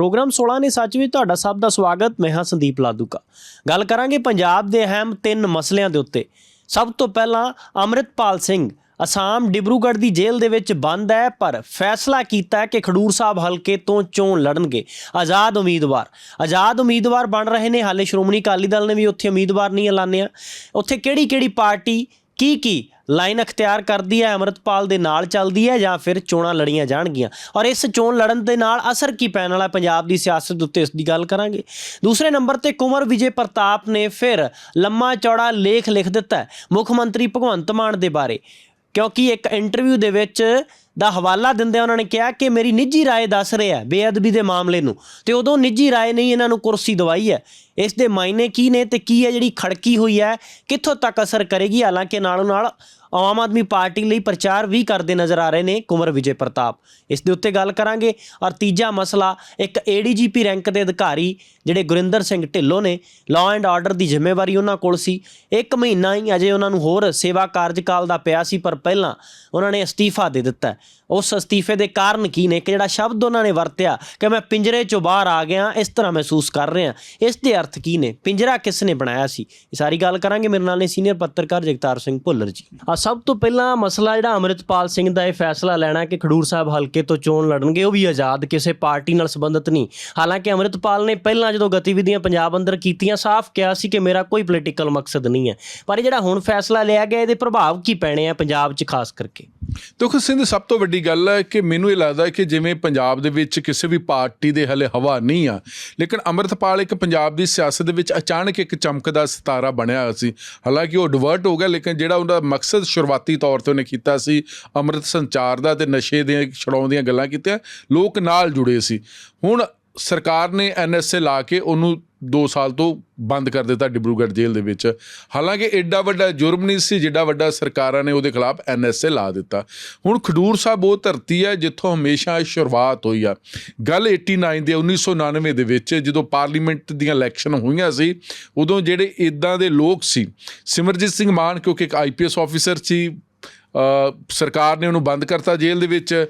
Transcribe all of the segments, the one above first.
Programme 16 ਨੇ ਸੱਚ ਵਿੱਚ ਤੁਹਾਡਾ ਸਭ ਦਾ ਸਵਾਗਤ। ਮੈਂ ਹਾਂ ਸੰਦੀਪ ਲਾਦੂਕਾ। ਗੱਲ ਕਰਾਂਗੇ ਪੰਜਾਬ ਦੇ ਅਹਿਮ ਤਿੰਨ ਮਸਲਿਆਂ ਦੇ ਉੱਤੇ। ਸਭ ਤੋਂ ਪਹਿਲਾਂ ਅੰਮ੍ਰਿਤਪਾਲ ਸਿੰਘ, ਅਸਾਮ ਡਿਬਰੂਗੜ੍ਹ ਦੀ ਜੇਲ੍ਹ ਦੇ ਵਿੱਚ ਬੰਦ ਹੈ, ਪਰ ਫੈਸਲਾ ਕੀਤਾ ਕਿ ਖਡੂਰ ਸਾਹਿਬ ਹਲਕੇ ਤੋਂ ਚੋਣ ਲੜਨਗੇ। ਆਜ਼ਾਦ ਉਮੀਦਵਾਰ। ਆਜ਼ਾਦ ਉਮੀਦਵਾਰ ਬਣ ਰਹੇ ਨੇ, ਹਾਲੇ ਸ਼੍ਰੋਮਣੀ ਅਕਾਲੀ ਦਲ ਨੇ ਵੀ ਉੱਥੇ ਉਮੀਦਵਾਰ ਨਹੀਂ ਐਲਾਨਿਆ। ਉੱਥੇ ਕਿਹੜੀ ਕਿਹੜੀ ਪਾਰਟੀ ਕੀ ਕੀ ਲਾਈਨ ਅਖਤਿਆਰ ਕਰਦੀ ਹੈ ਅਮਰਤਪਾਲ ਦੇ ਨਾਲ ਚੱਲਦੀ ਹੈ ਜਾਂ ਫਿਰ ਚੋਣਾਂ ਲੜੀਆਂ ਜਾਣਗੀਆਂ ਔਰ ਇਸ ਚੋਣ ਲੜਨ ਦੇ ਨਾਲ ਅਸਰ ਕੀ ਪੈਣ ਵਾਲਾ ਹੈ ਪੰਜਾਬ ਦੀ ਸਿਆਸਤ ਉੱਤੇ ਇਸ ਦੀ ਗੱਲ ਕਰਾਂਗੇ ਦੂਸਰੇ ਨੰਬਰ ਤੇ ਕੁੰਵਰ ਵਿਜੇ ਪ੍ਰਤਾਪ ਨੇ ਫਿਰ ਲੰਮਾ ਚੌੜਾ ਲੇਖ ਲਿਖ ਦਿੱਤਾ ਹੈ ਮੁੱਖ ਮੰਤਰੀ ਭਗਵੰਤ ਮਾਨ ਦੇ ਬਾਰੇ ਕਿਉਂਕਿ ਇੱਕ ਇੰਟਰਵਿਊ ਦੇ ਵਿੱਚ ਦਾ ਹਵਾਲਾ ਦਿੰਦੇ ਉਹਨਾਂ ਨੇ ਕਿਹਾ ਕਿ ਮੇਰੀ ਨਿੱਜੀ رائے ਦੱਸ ਰਿਹਾ ਬੇਅਦਬੀ ਦੇ ਮਾਮਲੇ ਨੂੰ ਤੇ ਉਦੋਂ ਨਿੱਜੀ رائے ਨਹੀਂ ਇਹਨਾਂ ਨੂੰ ਕੁਰਸੀ ਦਵਾਈ ਹੈ ਇਸ ਦੇ ਮਾਇਨੇ ਕੀ ਨੇ ਤੇ ਕੀ ਹੈ ਜਿਹੜੀ ਖੜਕੀ ਹੋਈ ਹੈ, ਕਿੱਥੋਂ ਤੱਕ ਅਸਰ ਕਰੇਗੀ? ਹਾਲਾਂਕਿ ਨਾਲੋਂ ਨਾਲ ਆਮ ਆਦਮੀ ਪਾਰਟੀ ਲਈ ਪ੍ਰਚਾਰ ਵੀ ਕਰਦੇ ਨਜ਼ਰ ਆ ਰਹੇ ਨੇ ਕੁਮਰ ਵਿਜੇ ਪ੍ਰਤਾਪ। ਇਸ ਦੇ ਉੱਤੇ ਗੱਲ ਕਰਾਂਗੇ। ਔਰ ਤੀਜਾ ਮਸਲਾ, ਇੱਕ ਏਡੀਜੀਪੀ ਰੈਂਕ ਦੇ ਅਧਿਕਾਰੀ ਜਿਹੜੇ ਗੁਰਿੰਦਰ ਸਿੰਘ ਢਿੱਲੋਂ ਨੇ ਲਾਅ ਐਂਡ ਆਰਡਰ ਦੀ ਜ਼ਿੰਮੇਵਾਰੀ ਉਹਨਾਂ ਕੋਲ ਸੀ। ਇੱਕ ਮਹੀਨਾ ਹੀ ਅਜੇ ਉਹਨਾਂ ਨੂੰ ਹੋਰ ਸੇਵਾ ਕਾਰਜਕਾਲ ਦਾ ਪਿਆ ਸੀ, ਪਰ ਪਹਿਲਾਂ ਉਹਨਾਂ ਨੇ ਅਸਤੀਫਾ ਦੇ ਦਿੱਤਾ ਉਸ ਅਸਤੀਫੇ ਦੇ ਕਾਰਨ ਕੀ ਨੇ? ਕਿ ਜਿਹੜਾ ਸ਼ਬਦ ਉਹਨਾਂ ਨੇ ਵਰਤਿਆ, ਕਿ ਮੈਂ ਪਿੰਜਰੇ ਚੋਂ ਬਾਹਰ ਆ ਗਿਆ, ਇਸ ਤਰ੍ਹਾਂ ਮਹਿਸੂਸ ਕਰ ਰਿਹਾ ਇਸ ਦੇ ਅਰਥ ਕੀ ਨੇ? ਪਿੰਜਰਾ ਕਿਸ ਨੇ ਬਣਾਇਆ ਸੀ? ਇਹ ਸਾਰੀ ਗੱਲ ਕਰਾਂਗੇ। ਮੇਰੇ ਨਾਲ ਨੇ ਸੀਨੀਅਰ ਪੱਤਰਕਾਰ ਜਗਤਾਰ ਸਿੰਘ ਭੁੱਲਰ ਜੀ। ਆ ਸਭ ਤੋਂ ਪਹਿਲਾਂ ਮਸਲਾ ਜਿਹੜਾ ਅਮਰਿਤਪਾਲ ਸਿੰਘ ਦਾ ਇਹ ਫੈਸਲਾ ਲੈਣਾ ਕਿ ਖਡੂਰ ਸਾਹਿਬ ਹਲਕੇ ਤੋਂ ਚੋਣ ਲੜਨਗੇ, ਉਹ ਵੀ ਆਜ਼ਾਦ, ਕਿਸੇ ਪਾਰਟੀ ਨਾਲ ਸੰਬੰਧਿਤ ਨਹੀਂ। ਹਾਲਾਂਕਿ ਅਮਰਿਤਪਾਲ ਨੇ ਪਹਿਲਾਂ ਜਦੋਂ ਗਤੀਵਿਧੀਆਂ ਪੰਜਾਬ ਅੰਦਰ ਕੀਤੀਆਂ, ਸਾਫ਼ ਕਿਹਾ ਸੀ ਕਿ ਮੇਰਾ ਕੋਈ ਪੋਲੀਟੀਕਲ ਮਕਸਦ ਨਹੀਂ ਹੈ। ਪਰ ਇਹ ਜਿਹੜਾ ਹੁਣ ਫੈਸਲਾ ਲਿਆ ਗਿਆ, ਇਹਦੇ ਪ੍ਰਭਾਵ ਕੀ ਪੈਣੇ ਆ ਪੰਜਾਬ 'ਚ ਖਾਸ ਕਰਕੇ? ਦੇਖੋ ਸਿੰਧ, ਸਭ ਤੋਂ ਵੱਡੀ ਗੱਲ ਹੈ ਕਿ ਮੈਨੂੰ ਇਹ ਲੱਗਦਾ ਹੈ ਕਿ ਜਿਵੇਂ ਪੰਜਾਬ ਦੇ ਵਿੱਚ ਕਿਸੇ ਵੀ ਪਾਰਟੀ ਦੇ ਹਲੇ ਹਵਾ ਨਹੀਂ ਆ, ਲੇਕਿਨ ਅੰਮ੍ਰਿਤਪਾਲ ਇੱਕ ਪੰਜਾਬ ਦੀ ਸਿਆਸਤ ਦੇ ਵਿੱਚ ਅਚਾਨਕ ਇੱਕ ਚਮਕਦਾ ਸਿਤਾਰਾ ਬਣਿਆ ਹੋਇਆ ਸੀ। ਹਾਲਾਂਕਿ ਉਹ ਡਿਵਰਟ ਹੋ ਗਿਆ, ਲੇਕਿਨ ਜਿਹੜਾ ਉਹਦਾ ਮਕਸਦ ਸ਼ੁਰੂਆਤੀ ਤੌਰ ਤੇ ਉਹਨੇ ਕੀਤਾ ਸੀ, ਅੰਮ੍ਰਿਤ ਸੰਚਾਰ ਦਾ ਤੇ ਨਸ਼ੇ ਦੀਆਂ, ਛਡਾਉਣ ਦੀਆਂ ਗੱਲਾਂ ਕੀਤੀਆਂ, ਲੋਕ ਨਾਲ ਜੁੜੇ ਸੀ। ਹੁਣ ਸਰਕਾਰ ਨੇ ਐਨਐਸਏ ਲਾ ਕੇ ਉਹਨੂੰ 2 ਸਾਲ ਤੋਂ ਬੰਦ ਕਰ ਦਿੱਤਾ ਡਿਬਰੂਗੜ੍ਹ ਜੇਲ੍ਹ ਦੇ ਵਿੱਚ। ਹਾਲਾਂਕਿ ਐਡਾ ਵੱਡਾ ਜੁਰਮ ਨਹੀਂ ਸੀ, ਜਿੱਡਾ ਵੱਡਾ ਸਰਕਾਰਾਂ ਨੇ ਉਹਦੇ ਖਿਲਾਫ ਐਨਐਸਏ ਲਾ ਦਿੱਤਾ। ਹੁਣ ਖਡੂਰ ਸਾਹਿਬ ਉਹ ਧਰਤੀ ਹੈ ਜਿੱਥੋਂ ਹਮੇਸ਼ਾ ਸ਼ੁਰੂਆਤ ਹੋਈ ਆ। ਗੱਲ 89 ਦੇ 1999 ਦੇ ਵਿੱਚ ਜਦੋਂ ਪਾਰਲੀਮੈਂਟ ਦੀਆਂ ਇਲੈਕਸ਼ਨ ਹੋਈਆਂ ਸੀ, ਉਦੋਂ ਜਿਹੜੇ ਇਦਾਂ ਦੇ ਲੋਕ ਸੀ, ਸਿਮਰਜੀਤ ਸਿੰਘ ਮਾਨ ਕਿਉਂਕਿ ਇੱਕ ਆਈਪੀਐਸ ਆਫੀਸਰ ਸੀ ਸਰਕਾਰ ਨੇ ਉਹਨੂੰ ਬੰਦ ਕਰਤਾ ਜੇਲ੍ਹ ਦੇ ਵਿੱਚ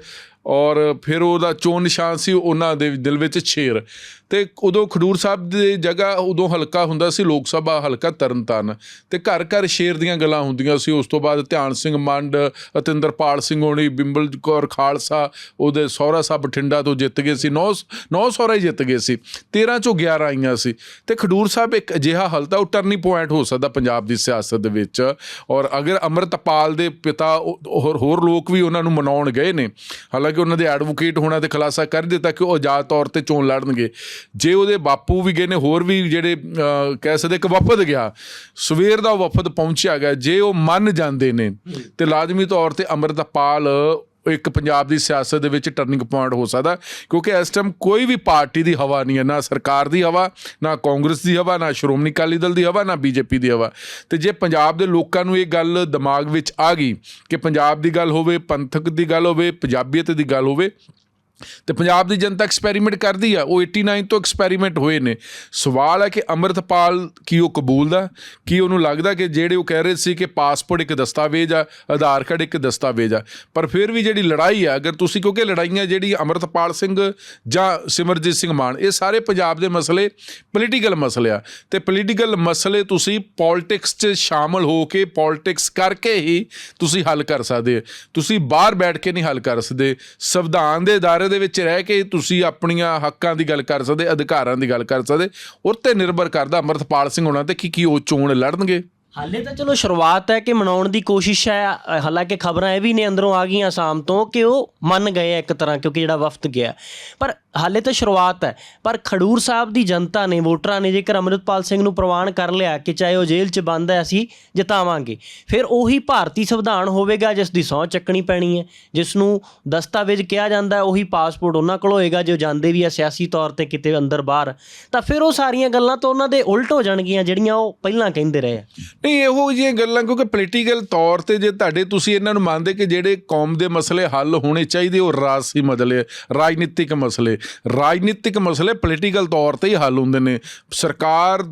ਔਰ ਫਿਰ ਉਹਦਾ ਚੋਣ ਨਿਸ਼ਾਨ ਸੀ, ਉਹਨਾਂ ਦੇ ਦਿਲ ਵਿੱਚ ਸ਼ੇਰ ਤੇ ਉਦੋਂ ਖਡੂਰ ਸਾਹਿਬ ਦੀ ਜਗ੍ਹਾ ਉਦੋਂ ਹਲਕਾ ਹੁੰਦਾ ਸੀ, ਲੋਕ ਸਭਾ ਹਲਕਾ ਤਰਨਤਾਰਨ। ਤੇ ਘਰ ਘਰ ਸ਼ੇਰ ਦੀਆਂ ਗੱਲਾਂ ਹੁੰਦੀਆਂ ਸੀ। ਉਸ ਤੋਂ ਬਾਅਦ ਧਿਆਨ ਸਿੰਘ ਮੰਡ ਅਤਿੰਦਰਪਾਲ ਸਿੰਘ ਹੋਣੀ, ਬਿੰਬਲ ਕੌਰ ਖਾਲਸਾ, ਉਹਦੇ ਸਹੁਰਾ ਸਾਹਿਬ ਬਠਿੰਡਾ ਤੋਂ ਜਿੱਤ ਗਏ ਸੀ। 9 9 ਸਹੁਰਾ ਹੀ ਜਿੱਤ ਗਏ ਸੀ। 13 ਚੋਂ 11 ਆਈਆਂ ਸੀ। ਤੇ ਖਡੂਰ ਸਾਹਿਬ ਇੱਕ ਅਜਿਹਾ ਹਲਤਾ ਉਹ ਟਰਨਿੰਗ ਪੁਆਇੰਟ ਹੋ ਸਕਦਾ ਪੰਜਾਬ ਦੀ ਸਿਆਸਤ ਦੇ ਵਿੱਚ। ਔਰ ਅਗਰ ਅੰਮ੍ਰਿਤਪਾਲ ਦੇ ਪਿਤਾ ਹੋਰ ਹੋਰ ਲੋਕ ਵੀ ਉਹਨਾਂ ਨੂੰ ਮਨਾਉਣ ਗਏ ਨੇ, ਹਾਲਾਂਕਿ ਉਹਨਾਂ ਦੇ ਐਡਵੋਕੇਟ ਹੋਣਾ ਤੇ ਖੁਲਾਸਾ ਕਰ ਦਿੱਤਾ ਕਿ ਉਹ ਆਜ਼ਾਦ ਤੌਰ ਤੇ ਚੋਣ ਲੜਨਗੇ। ਜੇ ਉਹਦੇ ਬਾਪੂ ਵੀ ਗਏ ਨੇ, ਹੋਰ ਵੀ ਜਿਹੜੇ ਕਹਿ ਸਕਦੇ ਇੱਕ ਵਫਦ ਗਿਆ, ਸਵੇਰ ਦਾ ਵਫਦ ਪਹੁੰਚਿਆ ਗਿਆ, ਜੇ ਉਹ ਮੰਨ ਜਾਂਦੇ ਨੇ, ਤੇ ਲਾਜ਼ਮੀ ਤੌਰ ਤੇ ਅੰਮ੍ਰਿਤਪਾਲ ਇੱਕ ਪੰਜਾਬ ਦੀ ਸਿਆਸਤ ਦੇ ਵਿੱਚ ਟਰਨਿੰਗ ਪੁਆਇੰਟ ਹੋ ਸਕਦਾ, ਕਿਉਂਕਿ ਇਸ ਟਾਈਮ ਕੋਈ ਵੀ ਪਾਰਟੀ ਦੀ ਹਵਾ ਨਹੀਂ ਹੈ, ਨਾ ਸਰਕਾਰ ਦੀ ਹਵਾ, ਨਾ ਕਾਂਗਰਸ ਦੀ ਹਵਾ, ਨਾ ਸ਼੍ਰੋਮਣੀ ਅਕਾਲੀ ਦਲ ਦੀ ਹਵਾ, ਨਾ ਬੀਜੇਪੀ ਦੀ ਹਵਾ। ਤੇ ਜੇ ਪੰਜਾਬ ਦੇ ਲੋਕਾਂ ਨੂੰ ਇਹ ਗੱਲ ਦਿਮਾਗ ਵਿੱਚ ਆ ਗਈ ਕਿ ਪੰਜਾਬ ਦੀ ਗੱਲ ਹੋਵੇ, ਪੰਥਕ ਦੀ ਗੱਲ ਹੋਵੇ, ਪੰਜਾਬੀਅਤ ਦੀ ਗੱਲ ਹੋਵੇ ਤੇ ਪੰਜਾਬ ਦੀ ਜਨਤਾ ਐਕਸਪੈਰੀਮੈਂਟ ਕਰਦੀ ਆ, ਉਹ 89 ਤੋਂ ਐਕਸਪੈਰੀਮੈਂਟ ਹੋਏ ਨੇ। ਸਵਾਲ ਹੈ ਕਿ ਅੰਮ੍ਰਿਤਪਾਲ ਕੀ ਉਹ ਕਬੂਲਦਾ? ਕੀ ਉਹਨੂੰ ਲੱਗਦਾ ਕਿ ਜਿਹੜੇ ਉਹ ਕਹਿ ਰਹੇ ਸੀ ਕਿ ਪਾਸਪੋਰਟ ਇੱਕ ਦਸਤਾਵੇਜ਼ ਆ, ਆਧਾਰ ਕਾਰਡ ਇੱਕ ਦਸਤਾਵੇਜ਼ ਆ? ਪਰ ਫਿਰ ਵੀ ਜਿਹੜੀ ਲੜਾਈ ਆ, ਅਗਰ ਤੁਸੀਂ ਕਿਉਂਕਿ ਲੜਾਈਆਂ ਜਿਹੜੀ ਅੰਮ੍ਰਿਤਪਾਲ ਸਿੰਘ ਜਾਂ ਸਿਮਰਜੀਤ ਸਿੰਘ ਮਾਨ, ਇਹ ਸਾਰੇ ਪੰਜਾਬ ਦੇ ਮਸਲੇ ਪੋਲੀਟੀਕਲ ਮਸਲੇ ਆ। ਤੇ ਪੋਲੀਟੀਕਲ ਮਸਲੇ ਤੁਸੀਂ ਪੋਲਿਟਿਕਸ 'ਚ ਸ਼ਾਮਲ ਹੋ ਕੇ ਪੋਲਿਟਿਕਸ ਕਰਕੇ ਹੀ ਤੁਸੀਂ ਹੱਲ ਕਰ ਸਕਦੇ ਤੁਸੀਂ ਬਾਹਰ ਬੈਠ ਕੇ ਨਹੀਂ ਹੱਲ ਕਰ ਸਕਦੇ। ਸੰਵਿਧਾਨ ਦੇ ਦਾਇਰੇ ਦੇ ਵਿੱਚ ਰਹਿ ਕੇ ਤੁਸੀਂ ਆਪਣੀਆਂ ਹੱਕਾਂ ਦੀ ਗੱਲ ਕਰ ਸਕਦੇ, ਅਧਿਕਾਰਾਂ ਦੀ ਗੱਲ ਕਰ ਸਕਦੇ ਉਹ ਤੇ ਨਿਰਭਰ ਕਰਦਾ ਅੰਮ੍ਰਿਤਪਾਲ ਸਿੰਘ ਹੋਣਾ ਤੇ ਕੀ ਕੀ ਉਹ ਚੋਣ ਲੜਨਗੇ। ਹਾਲੇ ਤਾਂ ਚਲੋ ਸ਼ੁਰੂਆਤ ਹੈ ਕਿ ਮਨਾਉਣ ਦੀ ਕੋਸ਼ਿਸ਼ ਹੈ, ਹਾਲਾਂਕਿ ਖਬਰਾਂ ਇਹ ਵੀ ਨੇ ਅੰਦਰੋਂ ਆ ਗਈਆਂ ਆਸਾਮ ਤੋਂ ਕਿ ਉਹ ਮੰਨ ਗਏ ਇੱਕ ਤਰ੍ਹਾਂ, ਕਿਉਂਕਿ ਜਿਹੜਾ ਵਫਦ ਗਿਆ। ਪਰ ਹਾਲੇ ਤਾਂ ਸ਼ੁਰੂਆਤ ਹੈ, ਪਰ ਖਡੂਰ ਸਾਹਿਬ ਦੀ ਜਨਤਾ ਨੇ, ਵੋਟਰਾਂ ਨੇ ਜੇਕਰ ਅਮਰਿਤਪਾਲ ਸਿੰਘ ਨੂੰ ਪ੍ਰਵਾਨ ਕਰ ਲਿਆ ਕਿ ਚਾਹੇ ਉਹ ਜੇਲ੍ਹ 'ਚ ਬੰਦ ਹੈ, ਅਸੀਂ ਜਿਤਾਵਾਂਗੇ। ਫਿਰ ਉਹੀ ਭਾਰਤੀ ਸੰਵਿਧਾਨ ਹੋਵੇਗਾ ਜਿਸ ਦੀ ਸਹੁੰ ਚੱਕਣੀ ਪੈਣੀ ਹੈ, ਜਿਸ ਨੂੰ ਦਸਤਾਵੇਜ਼ ਕਿਹਾ ਜਾਂਦਾ ਹੈ, ਉਹੀ ਪਾਸਪੋਰਟ ਉਹਨਾਂ ਕੋਲ ਹੋਏਗਾ, ਜੋ ਜਾਂਦੇ ਵੀ ਆ ਸਿਆਸੀ ਤੌਰ ਤੇ ਕਿਤੇ ਅੰਦਰ ਬਾਹਰ। ਤਾਂ ਫਿਰ ਉਹ ਸਾਰੀਆਂ ਗੱਲਾਂ ਤਾਂ ਉਹਨਾਂ ਦੇ ਉਲਟ ਹੋ ਜਾਣਗੀਆਂ, ਜਿਹੜੀਆਂ ਉਹ ਪਹਿਲਾਂ ਕਹਿੰਦੇ ਰਹੇ ਆ। ਨਹੀਂ, ਇਹੋ ਜਿਹੀਆਂ ਗੱਲਾਂ, ਕਿਉਂਕਿ ਪੋਲੀਟੀਕਲ ਤੌਰ ਤੇ ਜੇ ਤੁਹਾਡੇ ਤੁਸੀਂ ਇਹਨਾਂ ਨੂੰ ਮੰਨਦੇ ਕਿ ਜਿਹੜੇ ਕੌਮ ਦੇ ਮਸਲੇ ਹੱਲ ਹੋਣੇ ਚਾਹੀਦੇ, ਉਹ ਰਾਜਸੀ ਮਸਲੇ, ਰਾਜਨੀਤਿਕ ਮਸਲੇ ਰਾਜਨੀਤਿਕ ਮਸਲੇ ਪੋਲੀਟੀਕਲ ਤੌਰ ਤੇ ਹੀ ਹੱਲ ਹੁੰਦੇ ਨੇ। ਸਰਕਾਰ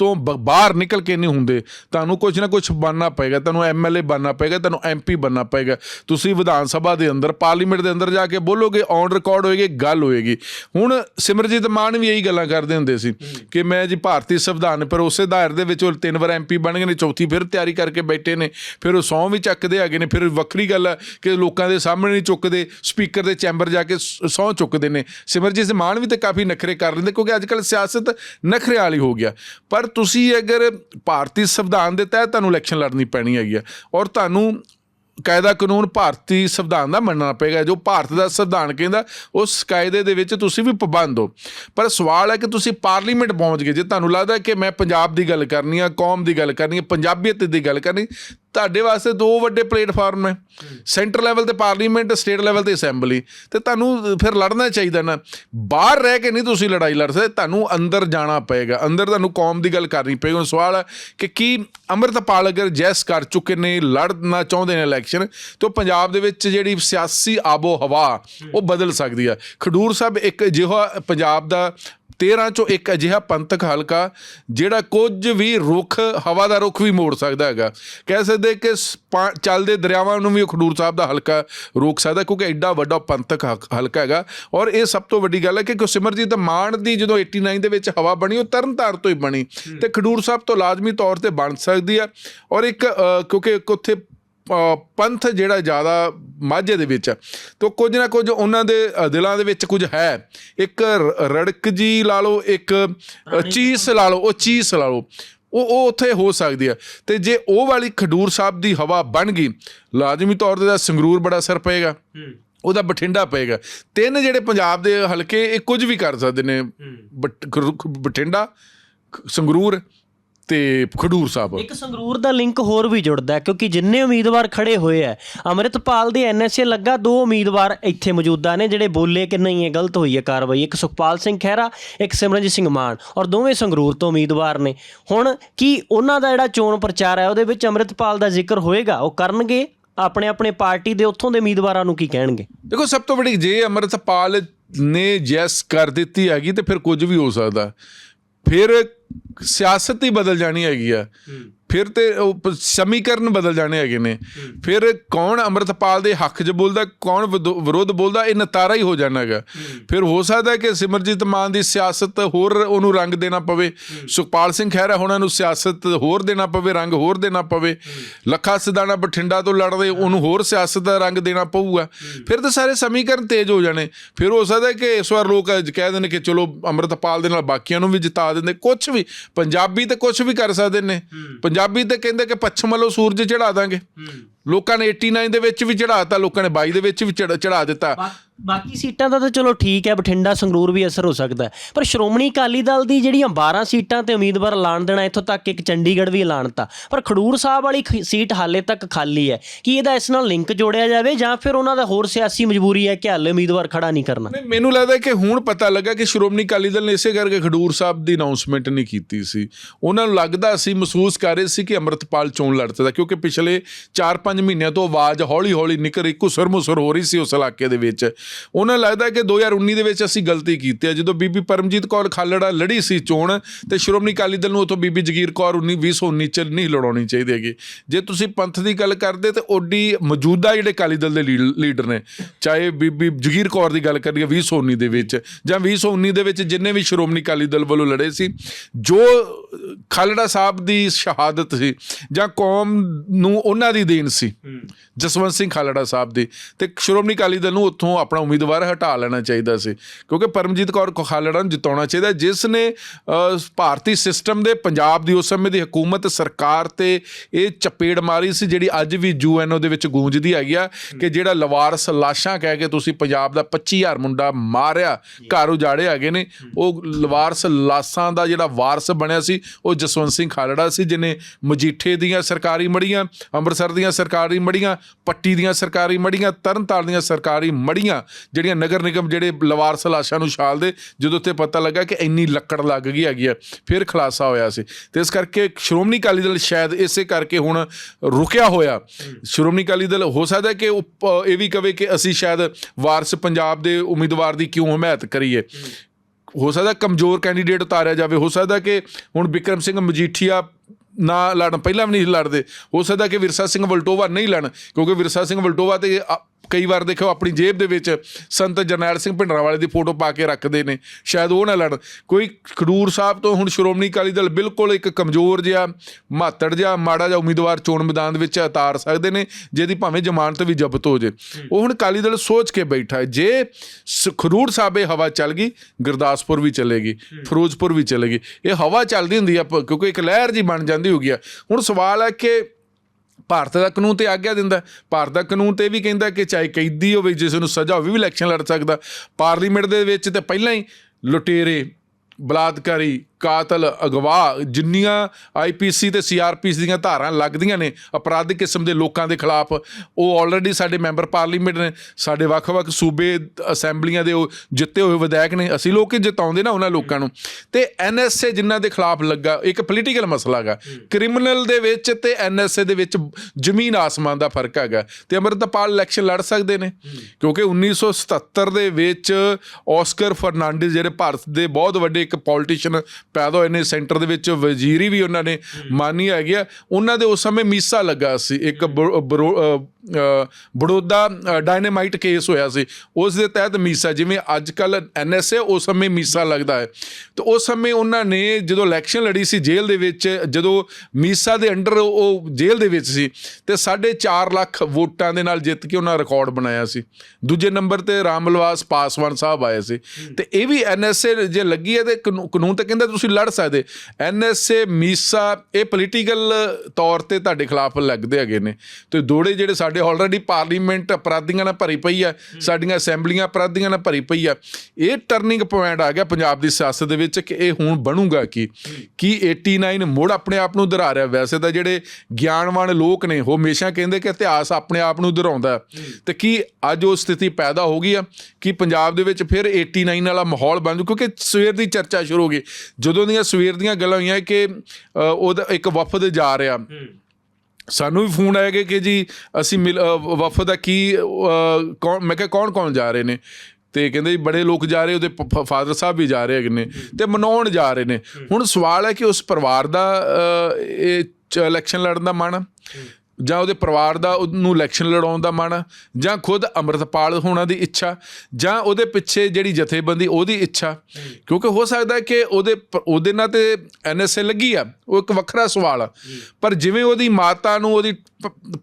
ਤੋਂ ਬ- ਬਾਹਰ ਨਿਕਲ ਕੇ ਨਹੀਂ ਹੁੰਦੇ। ਤੁਹਾਨੂੰ ਕੁਝ ਨਾ ਕੁਝ ਬਣਨਾ ਪਏਗਾ। ਤੁਹਾਨੂੰ ਐਮਐਲਏ ਬਣਨਾ ਪਏਗਾ, ਤੁਹਾਨੂੰ ਐਮਪੀ ਬਣਨਾ ਪਏਗਾ। ਤੁਸੀਂ ਵਿਧਾਨ ਸਭਾ ਦੇ ਅੰਦਰ, ਪਾਰਲੀਮੈਂਟ ਦੇ ਅੰਦਰ ਜਾ ਕੇ ਬੋਲੋਗੇ ਔਨ ਰਿਕਾਰਡ ਹੋਏਗੀ, ਗੱਲ ਹੋਏਗੀ। ਹੁਣ ਸਿਮਰਜੀਤ ਮਾਨ ਵੀ ਇਹੀ ਗੱਲਾਂ ਕਰਦੇ ਹੁੰਦੇ ਸੀ ਕਿ ਮੈਂ ਜੀ ਭਾਰਤੀ ਸੰਵਿਧਾਨ ਪਰ ਉਸੇ ਦਾਇਰੇ ਦੇ ਵਿੱਚ ਉਹ ਤਿੰਨ ਵਾਰ ਐਮਪੀ ਬਣ ਗਏ ਨੇ, ਚੌਥੀ ਫਿਰ ਤਿਆਰੀ ਕਰਕੇ ਬੈਠੇ ਨੇ। ਫਿਰ ਉਹ ਸਹੁੰ ਵੀ ਚੱਕਦੇ ਹੈਗੇ ਨੇ। ਫਿਰ ਵੱਖਰੀ ਗੱਲ ਹੈ ਕਿ ਲੋਕਾਂ ਦੇ ਸਾਹਮਣੇ ਨਹੀਂ ਚੁੱਕਦੇ, ਸਪੀਕਰ ਦੇ ਚੈਂਬਰ ਜਾ ਕੇ ਸ- ਸਹੁੰ ਚੁੱਕਦੇ ਨੇ। ਸਿਮਰਜੀਤ ਮਾਨ ਵੀ ਤੇ ਕਾਫੀ ਨਖਰੇ ਕਰ ਲੈਂਦੇ, ਕਿਉਂਕਿ ਅੱਜ ਕੱਲ੍ਹ ਸਿਆਸਤ ਨਖਰੇ ਵਾਲੀ ਹੋ ਗਿਆ। ਪਰ ਤੁਸੀਂ ਅਗਰ ਭਾਰਤੀ ਸੰਵਿਧਾਨ ਦੇ ਤਹਿਤ ਤੁਹਾਨੂੰ ਇਲੈਕਸ਼ਨ ਲੜਨੀ ਪੈਣੀ ਹੈਗੀ ਆ ਔਰ ਤੁਹਾਨੂੰ ਕਾਇਦਾ ਕਾਨੂੰਨ ਭਾਰਤੀ ਸੰਵਿਧਾਨ ਦਾ ਮੰਨਣਾ ਪਏਗਾ, ਜੋ ਭਾਰਤ ਦਾ ਸੰਵਿਧਾਨ ਕਹਿੰਦਾ, ਉਸ ਕਾਇਦੇ ਦੇ ਵਿੱਚ ਤੁਸੀਂ ਵੀ ਪਾਬੰਦ ਹੋ। ਪਰ ਸਵਾਲ ਹੈ ਕਿ ਤੁਸੀਂ ਪਾਰਲੀਮੈਂਟ ਪਹੁੰਚ ਗਏ, ਜੇ ਤੁਹਾਨੂੰ ਲੱਗਦਾ ਕਿ ਮੈਂ ਪੰਜਾਬ ਦੀ ਗੱਲ ਕਰਨੀ ਆ, ਕੌਮ ਦੀ ਗੱਲ ਕਰਨੀ ਹੈ ਪੰਜਾਬੀਅਤ ਦੀ ਗੱਲ ਕਰਨੀ ਤੁਹਾਡੇ ਵਾਸਤੇ ਦੋ ਵੱਡੇ ਪਲੇਟਫਾਰਮ ਹੈ ਸੈਂਟਰ ਲੈਵਲ ਤੇ ਪਾਰਲੀਮੈਂਟ, ਸਟੇਟ ਲੈਵਲ ਤੇ ਅਸੈਂਬਲੀ। ਤੇ ਤੁਹਾਨੂੰ ਫਿਰ ਲੜਨਾ ਚਾਹੀਦਾ ਨਾ। ਬਾਹਰ ਰਹਿ ਕੇ ਨਹੀਂ ਤੁਸੀਂ ਲੜਾਈ ਲੜ ਸਕਦੇ। ਤੁਹਾਨੂੰ ਅੰਦਰ ਜਾਣਾ ਪਏਗਾ। ਅੰਦਰ ਤੁਹਾਨੂੰ ਕੌਮ ਦੀ ਗੱਲ ਕਰਨੀ ਪਏਗੀ। ਹੁਣ ਸਵਾਲ ਹੈ ਕਿ ਕੀ ਅੰਮ੍ਰਿਤਪਾਲ ਅਗਰ ਜੈਸ ਕਰ ਚੁੱਕੇ ਨੇ, ਲੜਨਾ ਚਾਹੁੰਦੇ ਨੇ ਇਲੈਕਸ਼ਨ, ਤਾਂ ਪੰਜਾਬ ਦੇ ਵਿੱਚ ਜਿਹੜੀ ਸਿਆਸੀ ਆਬੋ ਹਵਾ ਉਹ ਬਦਲ ਸਕਦੀ ਹੈ। ਖਡੂਰ ਸਾਹਿਬ ਇੱਕ ਅਜਿਹਾ ਪੰਜਾਬ ਦਾ 13 ਚੋਂ ਇੱਕ ਅਜਿਹਾ ਪੰਥਕ ਹਲਕਾ ਜਿਹੜਾ ਕੁਝ ਵੀ ਰੁੱਖ ਹਵਾ ਦਾ ਰੁੱਖ ਵੀ ਮੋੜ ਸਕਦਾ ਹੈਗਾ। ਕਹਿ ਸਕਦੇ ਕਿ ਚੱਲਦੇ ਦਰਿਆਵਾਂ ਨੂੰ ਵੀ ਖਡੂਰ ਸਾਹਿਬ ਦਾ ਹਲਕਾ ਰੋਕ ਸਕਦਾ ਕਿਉਂਕਿ ਐਡਾ ਵੱਡਾ ਪੰਥਕ ਹਲਕਾ ਹੈਗਾ। ਔਰ ਇਹ ਸਭ ਤੋਂ ਵੱਡੀ ਗੱਲ ਹੈ ਕਿ ਸਿਮਰਜੀਤ ਮਾਨ ਦੀ ਜਦੋਂ 89 ਦੇ ਵਿੱਚ ਹਵਾ ਬਣੀ ਉਹ ਤਰਨਤਾਰ ਤੋਂ ਹੀ ਬਣੀ। ਤੇ ਖਡੂਰ ਸਾਹਿਬ ਤੋਂ ਲਾਜ਼ਮੀ ਤੌਰ ਤੇ ਬਣ ਸਕਦੀ ਹੈ। ਔਰ ਇੱਕ ਕਿਉਂਕਿ ਇੱਕ ਉੱਥੇ ਪੰਥ ਜਿਹੜਾ ਜ਼ਿਆਦਾ ਮਾਝੇ ਦੇ ਵਿੱਚ ਤੋ ਕੁਝ ਨਾ ਕੁਝ ਉਹਨਾਂ ਦੇ ਦਿਲਾਂ ਦੇ ਵਿੱਚ ਕੁਝ ਹੈ। ਇੱਕ ਰੜਕ ਜੀ ਲਾ ਲਓ ਇੱਕ ਚੀਸ ਲਾ ਲਓ ਉਹ ਚੀਸ ਲਾ ਲਓ। ਉਹ ਉਹ ਉੱਥੇ ਹੋ ਸਕਦੀ ਹੈ ਤੇ ਜੇ ਉਹ ਵਾਲੀ ਖਡੂਰ ਸਾਹਿਬ ਦੀ ਹਵਾ ਬਣ ਗਈ ਲਾਜ਼ਮੀ ਤੌਰ ਤੇ ਦਾ ਸੰਗਰੂਰ ਬੜਾ ਅਸਰ ਪਏਗਾ। ਉਹਦਾ ਬਠਿੰਡਾ ਪਏਗਾ। ਤਿੰਨ ਜਿਹੜੇ ਪੰਜਾਬ ਦੇ ਹਲਕੇ ਇਹ ਕੁਝ ਵੀ ਕਰ ਸਕਦੇ ਨੇ। ਬਠਿੰਡਾ ਸੰਗਰੂਰ ਤੇ ਖਡੂਰ ਸਾਹਿਬ। ਇੱਕ ਸੰਗਰੂਰ ਦਾ ਲਿੰਕ ਹੋਰ ਵੀ ਜੁੜਦਾ ਹੈ ਕਿਉਂਕਿ ਜਿੰਨੇ ਉਮੀਦਵਾਰ ਖੜੇ ਹੋਏ ਆ ਅੰਮ੍ਰਿਤਪਾਲ ਦੇ ਐਨਐਸਏ ਲੱਗਾ ਦੋ ਉਮੀਦਵਾਰ ਇੱਥੇ ਮੌਜੂਦਾ ਨੇ ਜਿਹੜੇ ਬੋਲੇ ਕਿ ਨਹੀਂ ਇਹ ਗਲਤ ਹੋਈ ਹੈ ਕਾਰਵਾਈ। ਇੱਕ ਸੁਖਪਾਲ ਸਿੰਘ ਖਹਿਰਾ ਇੱਕ ਸਿਮਰਨਜੀਤ ਸਿੰਘ ਮਾਨ ਔਰ ਦੋਵੇਂ ਸੰਗਰੂਰ ਤੋਂ ਉਮੀਦਵਾਰ ਨੇ। ਹੁਣ ਕੀ ਉਹਨਾਂ ਦਾ ਜਿਹੜਾ ਚੋਣ ਪ੍ਰਚਾਰ ਹੈ ਉਹਦੇ ਵਿੱਚ ਅੰਮ੍ਰਿਤਪਾਲ ਦਾ ਜ਼ਿਕਰ ਹੋਏਗਾ? ਉਹ ਕਰਨਗੇ? ਆਪਣੇ ਆਪਣੇ ਪਾਰਟੀ ਦੇ ਉੱਥੋਂ ਦੇ ਉਮੀਦਵਾਰਾਂ ਨੂੰ ਕੀ ਕਹਿਣਗੇ? ਦੇਖੋ ਸਭ ਤੋਂ ਵੱਡੀ ਜੇ ਅੰਮ੍ਰਿਤਪਾਲ ਨੇ ਜੈਸ ਕਰ ਦਿੱਤੀ ਹੈਗੀ ਤੇ ਫਿਰ ਕੁਝ ਵੀ ਹੋ ਸਕਦਾ। ਫਿਰ ਸਿਆਸਤ ਹੀ ਬਦਲ ਜਾਣੀ ਹੈਗੀ ਆ। ਫਿਰ ਤੇ ਉਹ ਸਮੀਕਰਨ ਬਦਲ ਜਾਣੇ ਹੈਗੇ ਨੇ। ਫਿਰ ਕੌਣ ਅੰਮ੍ਰਿਤਪਾਲ ਦੇ ਹੱਕ 'ਚ ਬੋਲਦਾ, ਕੌਣ ਵਿਦੋ- ਵਿਰੋਧ ਬੋਲਦਾ, ਇਹ ਨਤਾਰਾ ਹੀ ਹੋ ਜਾਣਾ ਹੈਗਾ। ਫਿਰ ਹੋ ਸਕਦਾ ਕਿ ਸਿਮਰਜੀਤ ਮਾਨ ਦੀ ਸਿਆਸਤ ਹੋਰ ਉਹਨੂੰ ਰੰਗ ਦੇਣਾ ਪਵੇ। ਸੁਖਪਾਲ ਸਿੰਘ ਖਹਿਰਾ ਹੋਣਾ ਨੂੰ ਸਿਆਸਤ ਹੋਰ ਦੇਣਾ ਪਵੇ, ਰੰਗ ਹੋਰ ਦੇਣਾ ਪਵੇ। ਲੱਖਾ ਸਿਧਾਣਾ ਬਠਿੰਡਾ ਤੋਂ ਲੜਦੇ, ਉਹਨੂੰ ਹੋਰ ਸਿਆਸਤ ਦਾ ਰੰਗ ਦੇਣਾ ਪਊਗਾ। ਫਿਰ ਤਾਂ ਸਾਰੇ ਸਮੀਕਰਨ ਤੇਜ਼ ਹੋ ਜਾਣੇ। ਫਿਰ ਹੋ ਸਕਦਾ ਕਿ ਇਸ ਵਾਰ ਲੋਕ ਅੱਜ ਕਹਿ ਦੇਣ ਕਿ ਚਲੋ ਅੰਮ੍ਰਿਤਪਾਲ ਦੇ ਨਾਲ ਬਾਕੀਆਂ ਨੂੰ ਵੀ ਜਿਤਾ ਦਿੰਦੇ। ਕੁਝ ਵੀ, ਪੰਜਾਬੀ ਤੇ ਕੁਝ ਵੀ ਕਰ ਸਕਦੇ ਨੇ। ਪੰਜਾਬੀ ਤੇ ਕਹਿੰਦੇ ਕਿ ਪੱਛਮ ਵੱਲੋਂ ਸੂਰਜ ਚੜਾ ਦਾਂਗੇ। ਲੋਕਾਂ ਨੇ 89 ਦੇ ਵਿੱਚ ਵੀ ਚੜਾਤਾ ਲੋਕਾਂ ਨੇ 22 ਦੇ ਵਿੱਚ ਵੀ ਚੜਾ ਦਿੱਤਾ। ਬਾਕੀ ਸੀਟਾਂ ਦਾ ਤਾਂ ਚਲੋ ਠੀਕ ਹੈ ਬਠਿੰਡਾ ਸੰਗਰੂਰ ਵੀ ਅਸਰ ਹੋ ਸਕਦਾ ਪਰ ਸ਼੍ਰੋਮਣੀ ਅਕਾਲੀ ਦਲ ਦੀ ਜਿਹੜੀਆਂ 12 ਸੀਟਾਂ ਤੇ ਉਮੀਦਵਾਰ ਐਲਾਨ ਦੇਣਾ ਇੱਥੋਂ ਤੱਕ ਇੱਕ ਚੰਡੀਗੜ੍ਹ ਵੀ ਐਲਾਨਤਾ ਪਰ ਖਡੂਰ ਸਾਹਿਬ ਵਾਲੀ ਸੀਟ ਹਾਲੇ ਤੱਕ ਖਾਲੀ ਹੈ। ਕੀ ਇਹਦਾ ਇਸ ਨਾਲ ਲਿੰਕ ਜੋੜਿਆ ਜਾਵੇ ਜਾਂ ਫਿਰ ਉਹਨਾਂ ਦਾ ਹੋਰ ਸਿਆਸੀ ਮਜਬੂਰੀ ਹੈ ਕਿ ਹਾਲੇ ਉਮੀਦਵਾਰ ਖੜਾ ਨਹੀਂ ਕਰਨਾ? ਨਹੀਂ ਮੈਨੂੰ ਲੱਗਦਾ ਕਿ ਹੁਣ ਪਤਾ ਲੱਗਾ ਕਿ ਸ਼੍ਰੋਮਣੀ ਅਕਾਲੀ ਦਲ ਨੇ ਇਸੇ ਕਰਕੇ ਖਡੂਰ ਸਾਹਿਬ ਦੀ ਅਨਾਉਂਸਮੈਂਟ ਨਹੀਂ ਕੀਤੀ ਸੀ। ਉਹਨਾਂ ਨੂੰ ਲੱਗਦਾ ਸੀ ਮਹਿਸੂਸ ਕਰ ਰਹੇ ਸੀ ਕਿ ਅੰਮ੍ਰਿਤਪਾਲ ਚੋਣ ਲੜ ਸਕਦਾ ਕਿਉਂਕਿ ਪਿਛਲੇ 4-5 ਮਹੀਨਿਆਂ ਤੋਂ ਆਵਾਜ਼ ਹੌਲੀ-ਹੌਲੀ ਨਿਕਲ ਰਹੀ ਘੁਸਰ ਮੁਸਰ ਹੋ ਰਹੀ ਸੀ ਉਸ ਇਲਾਕੇ ਦੇ ਵਿੱਚ। ਉਹਨਾਂ ਨੂੰ ਲੱਗਦਾ ਕਿ 2019 ਦੇ ਵਿੱਚ ਅਸੀਂ ਗਲਤੀ ਕੀਤੀ ਹੈ। ਜਦੋਂ ਬੀਬੀ ਪਰਮਜੀਤ ਕੌਰ ਖਾਲੜਾ ਲੜੀ ਸੀ ਚੋਣ, ਤੇ ਸ਼੍ਰੋਮਣੀ ਅਕਾਲੀ ਦਲ ਨੂੰ ਉਥੋਂ ਬੀਬੀ ਜਗੀਰ ਕੌਰ 19 2019 ਚ ਨਹੀਂ ਲੜਾਉਣੀ ਚਾਹੀਦੀ ਹੈਗੀ। ਜੇ ਤੁਸੀਂ ਪੰਥ ਦੀ ਗੱਲ ਕਰਦੇ, ਤੇ ਓਡੀ ਮੌਜੂਦਾ ਜਿਹੜੇ ਅਕਾਲੀ ਦਲ ਦੇ ਲੀ- ਲੀਡਰ ਨੇ, ਚਾਹੇ ਬੀਬੀ ਜਗੀਰ ਕੌਰ ਦੀ ਗੱਲ ਕਰੀਏ 2019 ਦੇ ਵਿੱਚ, ਜਾਂ 2019 ਦੇ ਵਿੱਚ ਜਿੰਨੇ ਵੀ ਸ਼੍ਰੋਮਣੀ ਅਕਾਲੀ ਦਲ ਵੱਲੋਂ ਲੜੇ ਸੀ, ਜੋ ਖਾਲੜਾ ਸਾਹਿਬ ਦੀ ਸ਼ਹਾਦਤ ਸੀ, ਜਾਂ ਕੌਮ ਨੂੰ ਉਹਨਾਂ ਦੀ ਦੇਣ ਸੀ। ਜਸਵੰਤ ਸਿੰਘ ਖਾਲੜਾ ਸਾਹਿਬ ਦੀ। ਤੇ ਸ਼੍ਰੋਮਣੀ ਅਕਾਲੀ ਦਲ ਨੂੰ ਉੱਥੋਂ ਆਪਣਾ ਉਮੀਦਵਾਰ ਹਟਾ ਲੈਣਾ ਚਾਹੀਦਾ ਸੀ। ਕਿਉਂਕਿ ਪਰਮਜੀਤ ਕੌਰ ਖਾਲੜਾ ਨੂੰ ਜਿਤਾਉਣਾ ਚਾਹੀਦਾ। ਜਿਸ ਨੇ ਭਾਰਤੀ ਸਿਸਟਮ ਦੇ ਪੰਜਾਬ ਦੀ ਉਸ ਸਮੇਂ ਦੀ ਹਕੂਮਤ ਸਰਕਾਰ ਤੇ ਇਹ ਚਪੇੜ ਮਾਰੀ ਸੀ ਜਿਹੜੀ ਅੱਜ ਵੀ ਯੂਐਨਓ ਦੇ ਵਿੱਚ ਗੂੰਜਦੀ ਹੈਗੀ ਆ ਕਿ ਜਿਹੜਾ ਲਵਾਰਸ ਲਾਸ਼ਾਂ ਕਹਿ ਕੇ ਤੁਸੀਂ ਪੰਜਾਬ ਦਾ 25000 ਮੁੰਡਾ ਮਾਰਿਆ ਘਰ ਉਜਾੜੇ ਹੈਗੇ ਨੇ। ਉਹ ਲਵਾਰਸ ਲਾਸ਼ਾਂ ਦਾ ਜਿਹੜਾ ਵਾਰਸ ਬਣਿਆ ਸੀ ਉਹ ਜਸਵੰਤ ਸਿੰਘ ਖਾਲੜਾ ਸੀ ਜਿਨੇ ਮਜੀਠੇ ਦੀਆਂ ਸਰਕਾਰੀ ਮੜੀਆਂ ਅੰਮ੍ਰਿਤਸਰ ਦੀਆਂ ਸਰਕਾਰੀ ਮੜੀਆਂ ਪੱਟੀ ਦੀਆਂ ਸਰਕਾਰੀ ਮੜੀਆਂ ਤਰਨਤਾਰਨ ਦੀਆਂ ਸਰਕਾਰੀ ਮੜੀਆਂ ਜਿਹੜੀਆਂ ਨਗਰ ਨਿਗਮ ਜਿਹੜੇ ਲਵਾਰਸ ਲਾਸ਼ਾਂ ਨੂੰ ਛਾਲਦੇ ਜਦੋਂ ਤੇ ਪਤਾ ਲੱਗਾ ਕਿ ਇੰਨੀ ਲੱਕੜ ਲੱਗ ਗਈ ਹੈਗੀ ਆ ਫਿਰ ਖਲਾਸਾ ਹੋਇਆ ਸੀ। ਤੇ ਇਸ ਕਰਕੇ ਸ਼੍ਰੋਮਣੀ ਅਕਾਲੀ ਦਲ ਸ਼ਾਇਦ ਇਸੇ ਕਰਕੇ ਹੁਣ ਰੁਕਿਆ ਹੋਇਆ। ਸ਼੍ਰੋਮਣੀ ਅਕਾਲੀ ਦਲ ਹੋ ਸਕਦਾ ਕਿ ਉਹ ਇਹ ਵੀ ਕਵੇ ਕਿ ਅਸੀਂ ਸ਼ਾਇਦ ਵਾਰਸ ਪੰਜਾਬ ਦੇ ਉਮੀਦਵਾਰ ਦੀ ਕਿਉਂ ਹਮਾਇਤ ਕਰੀਏ। ਹੋ ਸਕਦਾ ਕਮਜ਼ੋਰ ਕੈਂਡੀਡੇਟ ਉਤਾਰਿਆ ਜਾਵੇ। ਹੋ ਸਕਦਾ ਕਿ ਹੁਣ ਵਿਕਰਮ ਸਿੰਘ ਮਜੀਠੀਆ ਨਾ ਲੜਨ, ਪਹਿਲਾਂ ਵੀ ਨਹੀਂ ਲੜਦੇ। ਹੋ ਸਕਦਾ ਕਿ ਵਿਰਸਾ ਸਿੰਘ ਵਲਟੋਵਾ ਨਹੀਂ ਲੜਨ, ਕਿਉਂਕਿ ਵਿਰਸਾ ਸਿੰਘ ਵਲਟੋਵਾ ਤੇ ਕਈ ਵਾਰ ਦੇਖੋ ਆਪਣੀ ਜੇਬ ਦੇ ਵਿੱਚ ਸੰਤ ਜਰਨੈਲ ਸਿੰਘ ਭਿੰਡਰਾਂਵਾਲੇ ਦੀ ਫੋਟੋ ਪਾ ਕੇ ਰੱਖਦੇ ਨੇ ਸ਼ਾਇਦ ਉਹ ਨਾ ਲੜਨ। ਕੋਈ ਖਡੂਰ ਸਾਹਿਬ ਤੋਂ ਹੁਣ ਸ਼੍ਰੋਮਣੀ ਅਕਾਲੀ ਦਲ ਬਿਲਕੁਲ ਇੱਕ ਕਮਜ਼ੋਰ ਜਿਹਾ ਮਾਤੜ ਜਿਹਾ ਮਾੜਾ ਜਿਹਾ ਉਮੀਦਵਾਰ ਚੋਣ ਮੈਦਾਨ ਵਿੱਚ ਉਤਾਰ ਸਕਦੇ ਨੇ ਜਿਹਦੀ ਭਾਵੇਂ ਜ਼ਮਾਨਤ ਵੀ ਜ਼ਬਤ ਹੋ ਜੇ। ਉਹ ਹੁਣ ਅਕਾਲੀ ਦਲ ਸੋਚ ਕੇ ਬੈਠਾ ਹੈ। ਜੇ ਖਡੂਰ ਸਾਹਿਬ ਹਵਾ ਚੱਲ ਗਈ ਗੁਰਦਾਸਪੁਰ ਵੀ ਚੱਲੇਗੀ ਫਿਰੋਜ਼ਪੁਰ ਵੀ ਚੱਲੇਗੀ। ਇਹ ਹਵਾ ਚੱਲਦੀ ਹੁੰਦੀ ਆ ਕਿਉਂਕਿ ਇੱਕ ਲਹਿਰ ਜੀ ਬਣ ਜਾਂਦੀ ਹੋ ਗਈ ਆ। ਹੁਣ ਸਵਾਲ ਹੈ ਕਿ ਭਾਰਤ ਦਾ ਕਾਨੂੰਨ ਤੇ ਆਗਿਆ ਦਿੰਦਾ ਭਾਰਤ ਦਾ ਕਾਨੂੰਨ ਤੇ ਵੀ ਕਹਿੰਦਾ ਕਿ ਚਾਹੇ ਕੈਦੀ ਹੋਵੇ, ਜਿਸ ਨੂੰ ਸਜ਼ਾ ਹੋਵੇ, ਵੀ ਇਲੈਕਸ਼ਨ ਲੜ ਸਕਦਾ। ਪਾਰਲੀਮੈਂਟ ਦੇ ਵਿੱਚ ਤੇ ਪਹਿਲਾਂ ਹੀ ਲੁਟੇਰੇ, ਬਲਾਤਕਾਰੀ ਕਾਤਲ ਅਗਵਾ ਜਿੰਨੀਆਂ ਆਈਪੀਸੀ ਤੇ ਸੀਆਰਪੀਸੀ ਦੀਆਂ ਧਾਰਾਂ ਲੱਗਦੀਆਂ ਨੇ, ਅਪਰਾਧਿਕ ਕਿਸਮ ਦੇ ਲੋਕਾਂ ਦੇ ਖਿਲਾਫ, ਉਹ ਆਲਰੇਡੀ ਸਾਡੇ ਮੈਂਬਰ ਪਾਰਲੀਮੈਂਟ ਨੇ, ਸਾਡੇ ਵੱਖ-ਵੱਖ ਸੂਬੇ ਅਸੈਂਬਲੀਆਂ ਦੇ ਉਹ ਜਿੱਤੇ ਹੋਏ ਵਿਧਾਇਕ ਨੇ, ਅਸੀਂ ਲੋਕ ਹੀ ਜਿਤਾਉਂਦੇ ਨਾ ਉਹਨਾਂ ਲੋਕਾਂ ਨੂੰ। ਤੇ ਐਨਐਸਏ ਜਿਨ੍ਹਾਂ ਦੇ ਖਿਲਾਫ ਲੱਗਾ, ਇੱਕ ਪੋਲੀਟੀਕਲ ਮਸਲਾ ਹੈਗਾ। ਕ੍ਰਿਮੀਨਲ ਦੇ ਵਿੱਚ ਤੇ ਐਨਐਸਏ ਦੇ ਵਿੱਚ ਜ਼ਮੀਨ ਆਸਮਾਨ ਦਾ ਫ਼ਰਕ ਹੈਗਾ ਤੇ ਅਮਰਤਪਾਲ ਇਲੈਕਸ਼ਨ ਲੜ ਸਕਦੇ ਨੇ। ਕਿਉਂਕਿ 1977 ਦੇ ਵਿੱਚ ਆਸਕਰ ਫਰਨਾਂਡਿਸ, ਜਿਹੜੇ ਭਾਰਤ ਦੇ ਬਹੁਤ ਵੱਡੇ ਇੱਕ ਪੋਲੀਟੀਸ਼ੀਅਨ ਪੈਦਾ ਹੋਏ ਨੇ ਸੈਂਟਰ ਦੇ ਵਿੱਚ ਵਜ਼ੀਰੀ ਵੀ ਉਹਨਾਂ ਨੇ ਮਾਨੀ ਹੈਗੇ ਆ। ਉਹਨਾਂ ਦੇ ਉਸ ਸਮੇਂ ਮੀਸਾ ਲੱਗਾ ਸੀ। ਇੱਕ ਬੜੌਦਾ ਡਾਇਨਾਮਾਈਟ ਕੇਸ ਹੋਇਆ ਸੀ। ਉਸ ਦੇ ਤਹਿਤ ਮੀਸਾ ਜਿਵੇਂ ਅੱਜ ਕੱਲ ਐਨਐਸਏ ਉਸ ਸਮੇਂ ਮੀਸਾ ਲੱਗਦਾ ਹੈ। ਤੇ ਉਸ ਸਮੇਂ ਉਹਨਾਂ ਨੇ ਜਦੋਂ ਇਲੈਕਸ਼ਨ ਲੜੀ ਸੀ ਜੇਲ੍ਹ ਦੇ ਵਿੱਚ ਜਦੋਂ ਮੀਸਾ ਦੇ ਅੰਡਰ ਉਹ ਜੇਲ੍ਹ ਦੇ ਵਿੱਚ ਸੀ ਤੇ 4.5 ਲੱਖ ਵੋਟਾਂ ਦੇ ਨਾਲ ਜਿੱਤ ਕੇ ਉਹਨਾਂ ਰਿਕਾਰਡ ਬਣਾਇਆ ਸੀ। ਦੂਜੇ ਨੰਬਰ ਤੇ ਰਾਮਲਵਾਸ ਪਾਸਵਾਨ ਸਾਹਿਬ ਆਏ ਸੀ। ਤੇ ਇਹ ਵੀ ਐਨਐਸਏ ਜੇ ਲੱਗੀ ਹੈ ਤੇ ਕਾਨੂ- ਕਾਨੂੰਨ ਤੇ ਕਹਿੰਦਾ ਤੁਸੀਂ ਲੜ ਸਕਦੇ। ਐਨਐਸਏ ਮੀਸਾ, ਇਹ ਪੋਲੀਟੀਕਲ ਤੌਰ ਤੇ ਤੁਹਾਡੇ ਖਿਲਾਫ ਲੱਗਦੇ ਹੈਗੇ ਨੇ। ਤੇ ਦੋੜੇ ਜਿਹੜੇ ਸਾਡੇ ਆਲਰੇਡੀ ਪਾਰਲੀਮੈਂਟ ਅਪਰਾਧੀਆਂ ਨਾਲ ਭਰੀ ਪਈ ਆ, ਸਾਡੀਆਂ ਅਸੈਂਬਲੀਆਂ ਅਪਰਾਧੀਆਂ ਨਾਲ ਭਰੀ ਪਈ ਆ, ਇਹ ਟਰਨਿੰਗ ਪੁਆਇੰਟ ਆ ਗਿਆ ਪੰਜਾਬ ਦੀ ਸਿਆਸਤ ਦੇ ਵਿੱਚ ਕਿ ਇਹ ਹੁਣ ਬਣੂਗਾ ਕੀ। ਕੀ 89 ਮੁੜ ਆਪਣੇ ਆਪ ਨੂੰ ਦੁਹਰਾ ਰਿਹਾ? ਵੈਸੇ ਤਾਂ ਜਿਹੜੇ ਗਿਆਨਵਾਨ ਲੋਕ ਨੇ, ਉਹ ਹਮੇਸ਼ਾ ਕਹਿੰਦੇ ਕਿ ਇਤਿਹਾਸ ਆਪਣੇ ਆਪ ਨੂੰ ਦੁਹਰਾਉਂਦਾ ਹੈ। ਤੇ ਕੀ ਅੱਜ ਉਹ ਸਥਿਤੀ ਪੈਦਾ ਹੋ ਗਈ ਆ? ਕਿ ਪੰਜਾਬ ਦੇ ਵਿੱਚ ਫਿਰ 89 ਵਾਲਾ ਮਾਹੌਲ ਬਣ ਜੂ ਕਿਉਂਕਿ ਸਵੇਰ ਦੀ ਚਰਚਾ ਸ਼ੁਰੂ ਹੋ ਗਈ। ਜਦੋਂ ਦੀਆਂ ਸਵੇਰ ਦੀਆਂ ਗੱਲਾਂ ਹੋਈਆਂ ਕਿ ਉਹਦਾ ਇੱਕ ਵਫਦ ਜਾ ਰਿਹਾ। ਸਾਨੂੰ ਵੀ ਫੋਨ ਆਇਆ ਕਿ- ਜੀ ਅਸੀਂ ਵਫਦ ਦਾ ਕੀ ਕੌਣ ਮੈਂ ਕਿਹਾ ਕੌਣ ਕੌਣ ਜਾ ਰਹੇ ਨੇ? ਤੇ ਕਹਿੰਦੇ ਜੀ ਬੜੇ ਲੋਕ ਜਾ ਰਹੇ ਉਹਦੇ ਫਾਦਰ ਸਾਹਿਬ ਵੀ ਜਾ ਰਹੇ ਹੈਗੇ ਨੇ। ਤੇ ਮਨਾਉਣ ਜਾ ਰਹੇ ਨੇ। ਹੁਣ ਸਵਾਲ ਹੈ ਕਿ ਉਸ ਪਰਿਵਾਰ ਦਾ ਇਹ ਇਲੈਕਸ਼ਨ ਲੜਨ ਦਾ ਮਨ? ਜਾਂ ਉਹਦੇ ਪਰਿਵਾਰ ਦਾ ਉਹਨੂੰ ਇਲੈਕਸ਼ਨ ਲੜਾਉਣ ਦਾ ਮਨ? ਜਾਂ ਖੁਦ ਅੰਮ੍ਰਿਤਪਾਲ ਹੋਣਾ ਦੀ ਇੱਛਾ ਜਾਂ ਉਹਦੇ ਪਿੱਛੇ ਜਿਹੜੀ ਜਥੇਬੰਦੀ ਉਹਦੀ ਇੱਛਾ ਕਿਉਂਕਿ ਹੋ ਸਕਦਾ ਹੈ ਕਿ ਉਹਦੇ ਉਹਦੇ ਨਾਲ ਤੇ ਐਨਐਸਏ ਲੱਗੀ ਆ ਉਹ ਇੱਕ ਵੱਖਰਾ ਸਵਾਲ ਆ ਪਰ ਜਿਵੇਂ ਉਹਦੀ ਮਾਤਾ ਨੂੰ ਉਹਦੀ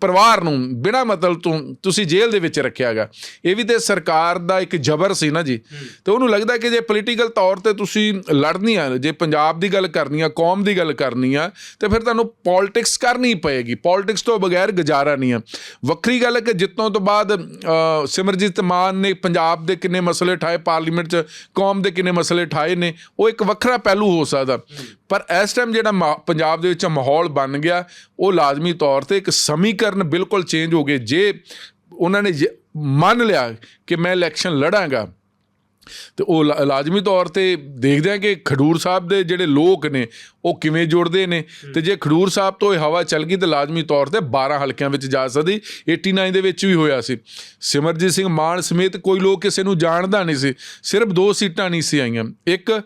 ਪਰਿਵਾਰ ਨੂੰ ਬਿਨਾਂ ਮਤਲਬ ਤੋਂ ਤੁਸੀਂ ਜੇਲ੍ਹ ਦੇ ਵਿੱਚ ਰੱਖਿਆਗਾ ਇਹ ਵੀ ਤੇ ਸਰਕਾਰ ਦਾ ਇੱਕ ਜ਼ਬਰ ਸੀ ਨਾ ਜੀ। ਤੇ ਉਹਨੂੰ ਲੱਗਦਾ ਕਿ ਜੇ ਪੋਲੀਟੀਕਲ ਤੌਰ ਤੇ ਤੁਸੀਂ ਲੜਨੀ ਆ ਜੇ ਪੰਜਾਬ ਦੀ ਗੱਲ ਕਰਨੀ ਆ ਕੌਮ ਦੀ ਗੱਲ ਕਰਨੀ ਆ ਤੇ ਫਿਰ ਤੁਹਾਨੂੰ ਪੋਲਿਟਿਕਸ ਕਰਨੀ ਪਏਗੀ। ਪੋਲਿਟਿਕਸ ਤੋਂ ਬਗੈਰ ਗੁਜ਼ਾਰਾ ਨਹੀਂ ਆ। ਵੱਖਰੀ ਗੱਲ ਹੈ ਕਿ ਜਿੱਤੋਂ ਤੋਂ ਬਾਅਦ ਸਿਮਰਜੀਤ ਮਾਨ ਨੇ ਪੰਜਾਬ ਦੇ ਕਿੰਨੇ ਮਸਲੇ ਠਾਏ ਪਾਰਲੀਮੈਂਟ 'ਚ ਕੌਮ ਦੇ ਕਿੰਨੇ ਮਸਲੇ ਠਾਏ ਨੇ ਉਹ ਇੱਕ ਵੱਖਰਾ ਪਹਿਲੂ ਹੋ ਸਕਦਾ। ਪਰ ਇਸ ਟਾਈਮ ਜਿਹੜਾ ਪੰਜਾਬ ਦੇ ਵਿੱਚ ਮਾਹੌਲ ਬਣ ਗਿਆ ਉਹ ਲਾਜ਼ਮੀ ਤੌਰ ਤੇ ਇੱਕ ਸਮੀਕਰਨ ਬਿਲਕੁਲ ਚੇਂਜ ਹੋ ਗਏ। ਜੇ ਉਹਨਾਂ ਨੇ ਜੇ ਮੰਨ ਲਿਆ ਕਿ ਮੈਂ ਇਲੈਕਸ਼ਨ ਲੜਾਂਗਾ, ਤੇ ਉਹ ਲਾ- ਲਾਜ਼ਮੀ ਤੌਰ ਤੇ ਦੇਖਦੇ ਆ ਕਿ ਖਡੂਰ ਸਾਹਿਬ ਦੇ ਜਿਹੜੇ ਲੋਕ ਨੇ ਉਹ ਕਿਵੇਂ ਜੁੜਦੇ ਨੇ? ਤੇ ਜੇ ਖਡੂਰ ਸਾਹਿਬ ਤੋਂ ਇਹ ਹਵਾ ਚੱਲ ਗਈ ਤੇ ਲਾਜ਼ਮੀ ਤੌਰ ਤੇ 12 ਹਲਕਿਆਂ ਵਿੱਚ ਜਾ ਸਕਦੀ 89 ਦੇ ਵਿੱਚ ਵੀ ਹੋਇਆ ਸੀ। ਸਿਮਰਜੀਤ ਸਿੰਘ ਮਾਨ ਸਮੇਤ ਕੋਈ ਲੋਕ ਕਿਸੇ ਨੂੰ ਜਾਣਦਾ ਨਹੀਂ ਸੀ। ਸਿਰਫ ਦੋ ਸੀਟਾਂ ਨਹੀਂ ਸੀ ਆਈਆਂ। ਇੱਕ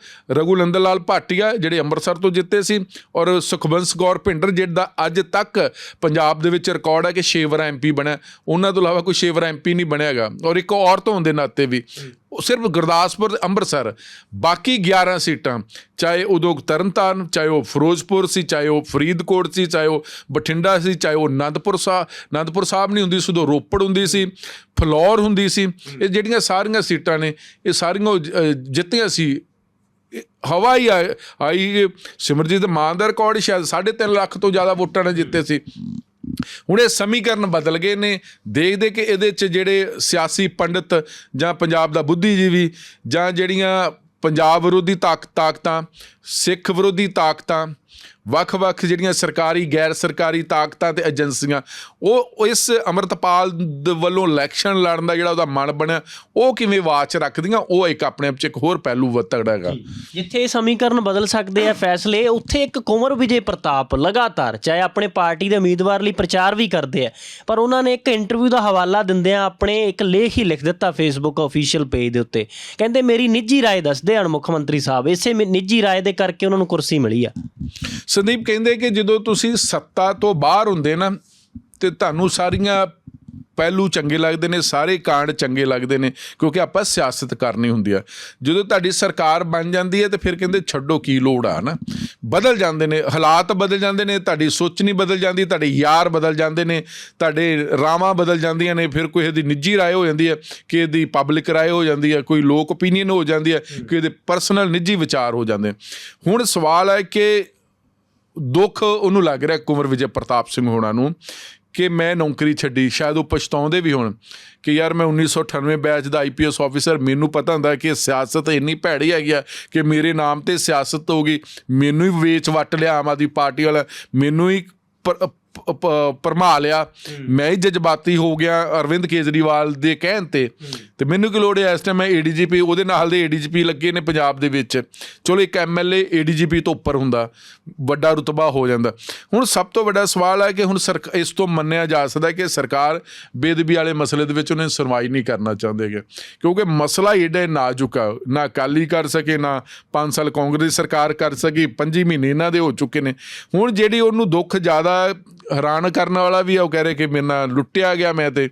ਨੰਦ ਲਾਲ ਭਾਟੀਆ ਜਿਹੜੇ ਅੰਮ੍ਰਿਤਸਰ ਤੋਂ ਜਿੱਤੇ ਸੀ ਔਰ ਸੁਖਵੰਸ ਗੌਰ ਭਿੰਡਰ ਜਿਹੜਾ ਅੱਜ ਤੱਕ ਪੰਜਾਬ ਦੇ ਵਿੱਚ ਰਿਕਾਰਡ ਹੈ ਕਿ ਛੇ ਵਾਰ ਐਮਪੀ ਬਣਿਆ। ਉਹਨਾਂ ਤੋਂ ਇਲਾਵਾ ਕੋਈ ਛੇ ਵਾਰ ਐਮਪੀ ਨਹੀਂ ਬਣਿਆਗਾ ਔਰ ਇੱਕ ਔਰਤ ਹੋਣ ਦੇ ਨਾਤੇ ਵੀ। ਸਿਰਫ ਗੁਰਦਾਸਪੁਰ ਤੇ ਅੰਮ੍ਰਿਤਸਰ। ਬਾਕੀ 11 ਸੀਟਾਂ ਚਾਹੇ ਉਦੋਂ ਤਰਨਤਾਰਨ ਚਾਹੇ ਉਹ ਫਿਰੋਜ਼ਪੁਰ ਸੀ, ਚਾਹੇ ਉਹ ਫਰੀਦਕੋਟ ਸੀ, ਚਾਹੇ ਉਹ ਬਠਿੰਡਾ ਸੀ, ਚਾਹੇ ਉਹ ਅਨੰਦਪੁਰ ਸਾਹਿਬ ਅਨੰਦਪੁਰ ਸਾਹਿਬ ਨਹੀਂ ਹੁੰਦੀ ਸੀ ਉਦੋਂ ਰੋਪੜ ਹੁੰਦੀ ਸੀ, ਫਲੌਰ ਹੁੰਦੀ ਸੀ। ਇਹ ਜਿਹੜੀਆਂ ਸਾਰੀਆਂ ਸੀਟਾਂ ਨੇ, ਇਹ ਸਾਰੀਆਂ ਉਹ ਜਿੱਤੀਆਂ ਸੀ। ਇਹ ਹਵਾ ਹੀ ਆਈ- ਸਿਮਰਜੀਤ ਮਾਨ ਦਾ ਰਿਕਾਰਡ ਸ਼ਾਇਦ 3.5 ਲੱਖ ਤੋਂ ਜ਼ਿਆਦਾ ਵੋਟਾਂ ਨਾਲ ਜਿੱਤੇ ਸੀ। ਹੁਣ ਇਹ ਸਮੀਕਰਨ ਬਦਲ ਗਏ ਨੇ, ਦੇਖਦੇ ਕਿ ਇਹਦੇ ਚ ਜਿਹੜੇ ਸਿਆਸੀ ਪੰਡਿਤ ਜਾਂ ਪੰਜਾਬ ਦਾ ਬੁੱਧੀਜੀਵੀ ਜਾਂ ਜਿਹੜੀਆਂ ਪੰਜਾਬ ਵਿਰੋਧੀ ਤਾਕ ਤਾਕਤਾਂ ਸਿੱਖ ਵਿਰੋਧੀ ਤਾਕਤਾਂ ਵੱਖ-ਵੱਖ ਜਿਹੜੀਆਂ ਸਰਕਾਰੀ ਗੈਰ ਸਰਕਾਰੀ ਤਾਕਤਾਂ ਤੇ ਏਜੰਸੀਆਂ ਉਹ ਇਸ ਅਮਰਤਪਾਲ ਦ- ਵੱਲੋਂ ਇਲੈਕਸ਼ਨ ਲੜਨ ਦਾ ਜਿਹੜਾ ਉਹਦਾ ਮਨ ਬਣਿਆ ਉਹ ਕਿਵੇਂ ਵਾਚ ਰੱਖਦੀਆਂ ਉਹ ਇੱਕ ਆਪਣੇ ਆਪ 'ਚ ਇੱਕ ਹੋਰ ਪਹਿਲੂ ਵ- ਤਗੜਾ ਹੈਗਾ ਜਿੱਥੇ ਇਹ ਸਮੀਕਰਨ ਬਦਲ ਸਕਦੇ ਆ ਫੈਸਲੇ ਉੱਥੇ ਇੱਕ ਕੁੰਵਰ ਵਿਜੇ ਪ੍ਰਤਾਪ ਲਗਾਤਾਰ ਚਾਹੇ ਆਪਣੇ ਪਾਰਟੀ ਦੇ ਉਮੀਦਵਾਰ ਲਈ ਪ੍ਰਚਾਰ ਵੀ ਕਰਦੇ ਆ ਪਰ ਉਹਨਾਂ ਨੇ ਇੱਕ ਇੰਟਰਵਿਊ ਦਾ ਹਵਾਲਾ ਦਿੰਦਿਆਂ ਆਪਣੇ ਇੱਕ ਲੇਖ ਹੀ ਲਿਖ ਦਿੱਤਾ ਫੇਸਬੁੱਕ ਅਫੀਸ਼ੀਅਲ ਪੇਜ ਦੇ ਉੱਤੇ ਕਹਿੰਦੇ ਮੇਰੀ ਨਿੱਜੀ رائے ਦੱਸਦੇ ਹਨ ਮੁੱਖ ਮੰਤਰੀ ਸਾਹਿਬ ਇਸੇ ਮੇ- ਨਿੱਜੀ رائے ਦੇ ਕਰਕੇ ਉਹਨਾਂ ਨੂੰ ਕੁਰਸੀ ਮਿਲੀ ਆ ਸੰਦੀਪ ਕਹਿੰਦੇ ਕਿ ਜਦੋਂ ਤੁਸੀਂ ਸੱਤਾ ਤੋਂ ਬਾਹਰ ਹੁੰਦੇ ਨਾ ਤੇ ਤੁਹਾਨੂੰ ਸਾਰੀਆਂ ਪਹਿਲੂ ਚੰਗੇ ਲੱਗਦੇ ਨੇ ਸਾਰੇ ਕਾਂਡ ਚੰਗੇ ਲੱਗਦੇ ਨੇ ਕਿਉਂਕਿ ਆਪਾਂ ਸਿਆਸਤ ਕਰਨੀ ਹੁੰਦੀ ਆ। ਜਦੋਂ ਤੁਹਾਡੀ ਸਰਕਾਰ ਬਣ ਜਾਂਦੀ ਹੈ ਤੇ ਫਿਰ ਕਹਿੰਦੇ ਛੱਡੋ ਕੀ ਲੋੜ ਆ ਨਾ ਬਦਲ ਜਾਂਦੇ ਨੇ ਹਾਲਾਤ ਬਦਲ ਜਾਂਦੇ ਨੇ ਤੁਹਾਡੀ ਸੋਚ ਨਹੀਂ ਬਦਲ ਜਾਂਦੀ ਤੁਹਾਡੇ ਯਾਰ ਬਦਲ ਜਾਂਦੇ ਨੇ ਤੁਹਾਡੇ ਰਾਵਾਂ ਬਦਲ ਜਾਂਦੀਆਂ ਨੇ ਫਿਰ ਕੋਈ ਇਹਦੀ ਨਿੱਜੀ ਰਾਏ ਹੋ ਜਾਂਦੀ ਹੈ ਕਿ ਇਹਦੀ ਪਬਲਿਕ ਰਾਏ ਹੋ ਜਾਂਦੀ ਹੈ ਕੋਈ ਲੋਕ ਓਪੀਨੀਅਨ ਹੋ ਜਾਂਦੀ ਹੈ ਕਿ ਇਹਦੇ ਪਰਸਨਲ ਨਿੱਜੀ ਵਿਚਾਰ ਹੋ ਜਾਂਦੇ ਹੁਣ ਸਵਾਲ ਹੈ ਕਿ ਦੁੱਖ ਉਹਨੂੰ ਲੱਗ ਰਿਹਾ ਕੁੰਵਰ ਵਿਜੇ ਪ੍ਰਤਾਪ ਸਿੰਘ ਹੋਣਾ ਨੂੰ ਕਿ ਮੈਂ ਨੌਕਰੀ ਛੱਡੀ। ਸ਼ਾਇਦ ਉਹ ਪਛਤਾਉਂਦੇ ਵੀ ਹੋਣ ਕਿ ਯਾਰ ਮੈਂ 1998 ਬੈਚ ਦਾ ਆਈਪੀਐਸ ਆਫੀਸਰ ਮੈਨੂੰ ਪਤਾ ਹੁੰਦਾ ਕਿ ਸਿਆਸਤ ਇੰਨੀ ਭੈੜੀ ਹੈਗੀ ਆ ਕਿ ਮੇਰੇ ਨਾਮ ਤੇ ਸਿਆਸਤ ਹੋ ਗਈ ਮੈਨੂੰ ਹੀ ਵੇਚ ਵੱਟ ਲਿਆ ਆਮ ਆਦਮੀ ਪਾਰਟੀ ਵਾਲਾ। ਮੈਨੂੰ ਹੀ ਪਰ- ਪ- ਪ- ਭਰਮਾ ਲਿਆ। ਮੈਂ ਹੀ ਜਜ਼ਬਾਤੀ ਹੋ ਗਿਆ ਅਰਵਿੰਦ ਕੇਜਰੀਵਾਲ ਦੇ ਕਹਿਣ ਤੇ। ਤੇ ਮੈਨੂੰ ਕੀ ਲੋੜ ਹੈ ਇਸ ਟਾਈਮ ਮੈਂ ਏਡੀਜੀਪੀ ਉਹਦੇ ਨਾਲ ਦੇ ਏਡੀਜੀਪੀ ਲੱਗੇ ਨੇ ਪੰਜਾਬ ਦੇ ਵਿੱਚ। ਚਲੋ ਇੱਕ ਐਮਐਲਏ ਏਡੀਜੀਪੀ ਤੋਂ ਉੱਪਰ ਹੁੰਦਾ। ਵੱਡਾ ਰੁਤਬਾ ਹੋ ਜਾਂਦਾ। ਹੁਣ ਸਭ ਤੋਂ ਵੱਡਾ ਸਵਾਲ ਹੈ ਕਿ ਹੁਣ ਸਰਕ ਇਸ ਤੋਂ ਮੰਨਿਆ ਜਾ ਸਕਦਾ ਕਿ ਸਰਕਾਰ ਬੇਦਬੀ ਵਾਲੇ ਮਸਲੇ ਦੇ ਵਿੱਚ ਉਹਨੇ ਸੁਣਵਾਈ ਨਹੀਂ ਕਰਨਾ ਚਾਹੁੰਦੇਗੇ ਕਿਉਂਕਿ ਮਸਲਾ ਏਡਾ ਨਾਜ਼ੁਕ ਆ। ਨਾ ਅਕਾਲੀ ਕਰ ਸਕੇ ਨਾ 5 ਸਾਲ ਕਾਂਗਰਸ ਸਰਕਾਰ ਕਰ ਸਕੀ। 5 ਮਹੀਨੇ ਇਹਨਾਂ ਦੇ ਹੋ ਚੁੱਕੇ ਨੇ। ਹੁਣ ਜਿਹੜੀ ਉਹਨੂੰ ਦੁੱਖ ਜ਼ਿਆਦਾ ਹੈਰਾਨ ਕਰਨ ਵਾਲਾ ਵੀ ਆ, ਉਹ ਕਹਿ ਰਹੇ ਕਿ ਮੇਰੇ ਨਾਲ ਲੁੱਟਿਆ ਗਿਆ ਮੈਂ ਤੇ।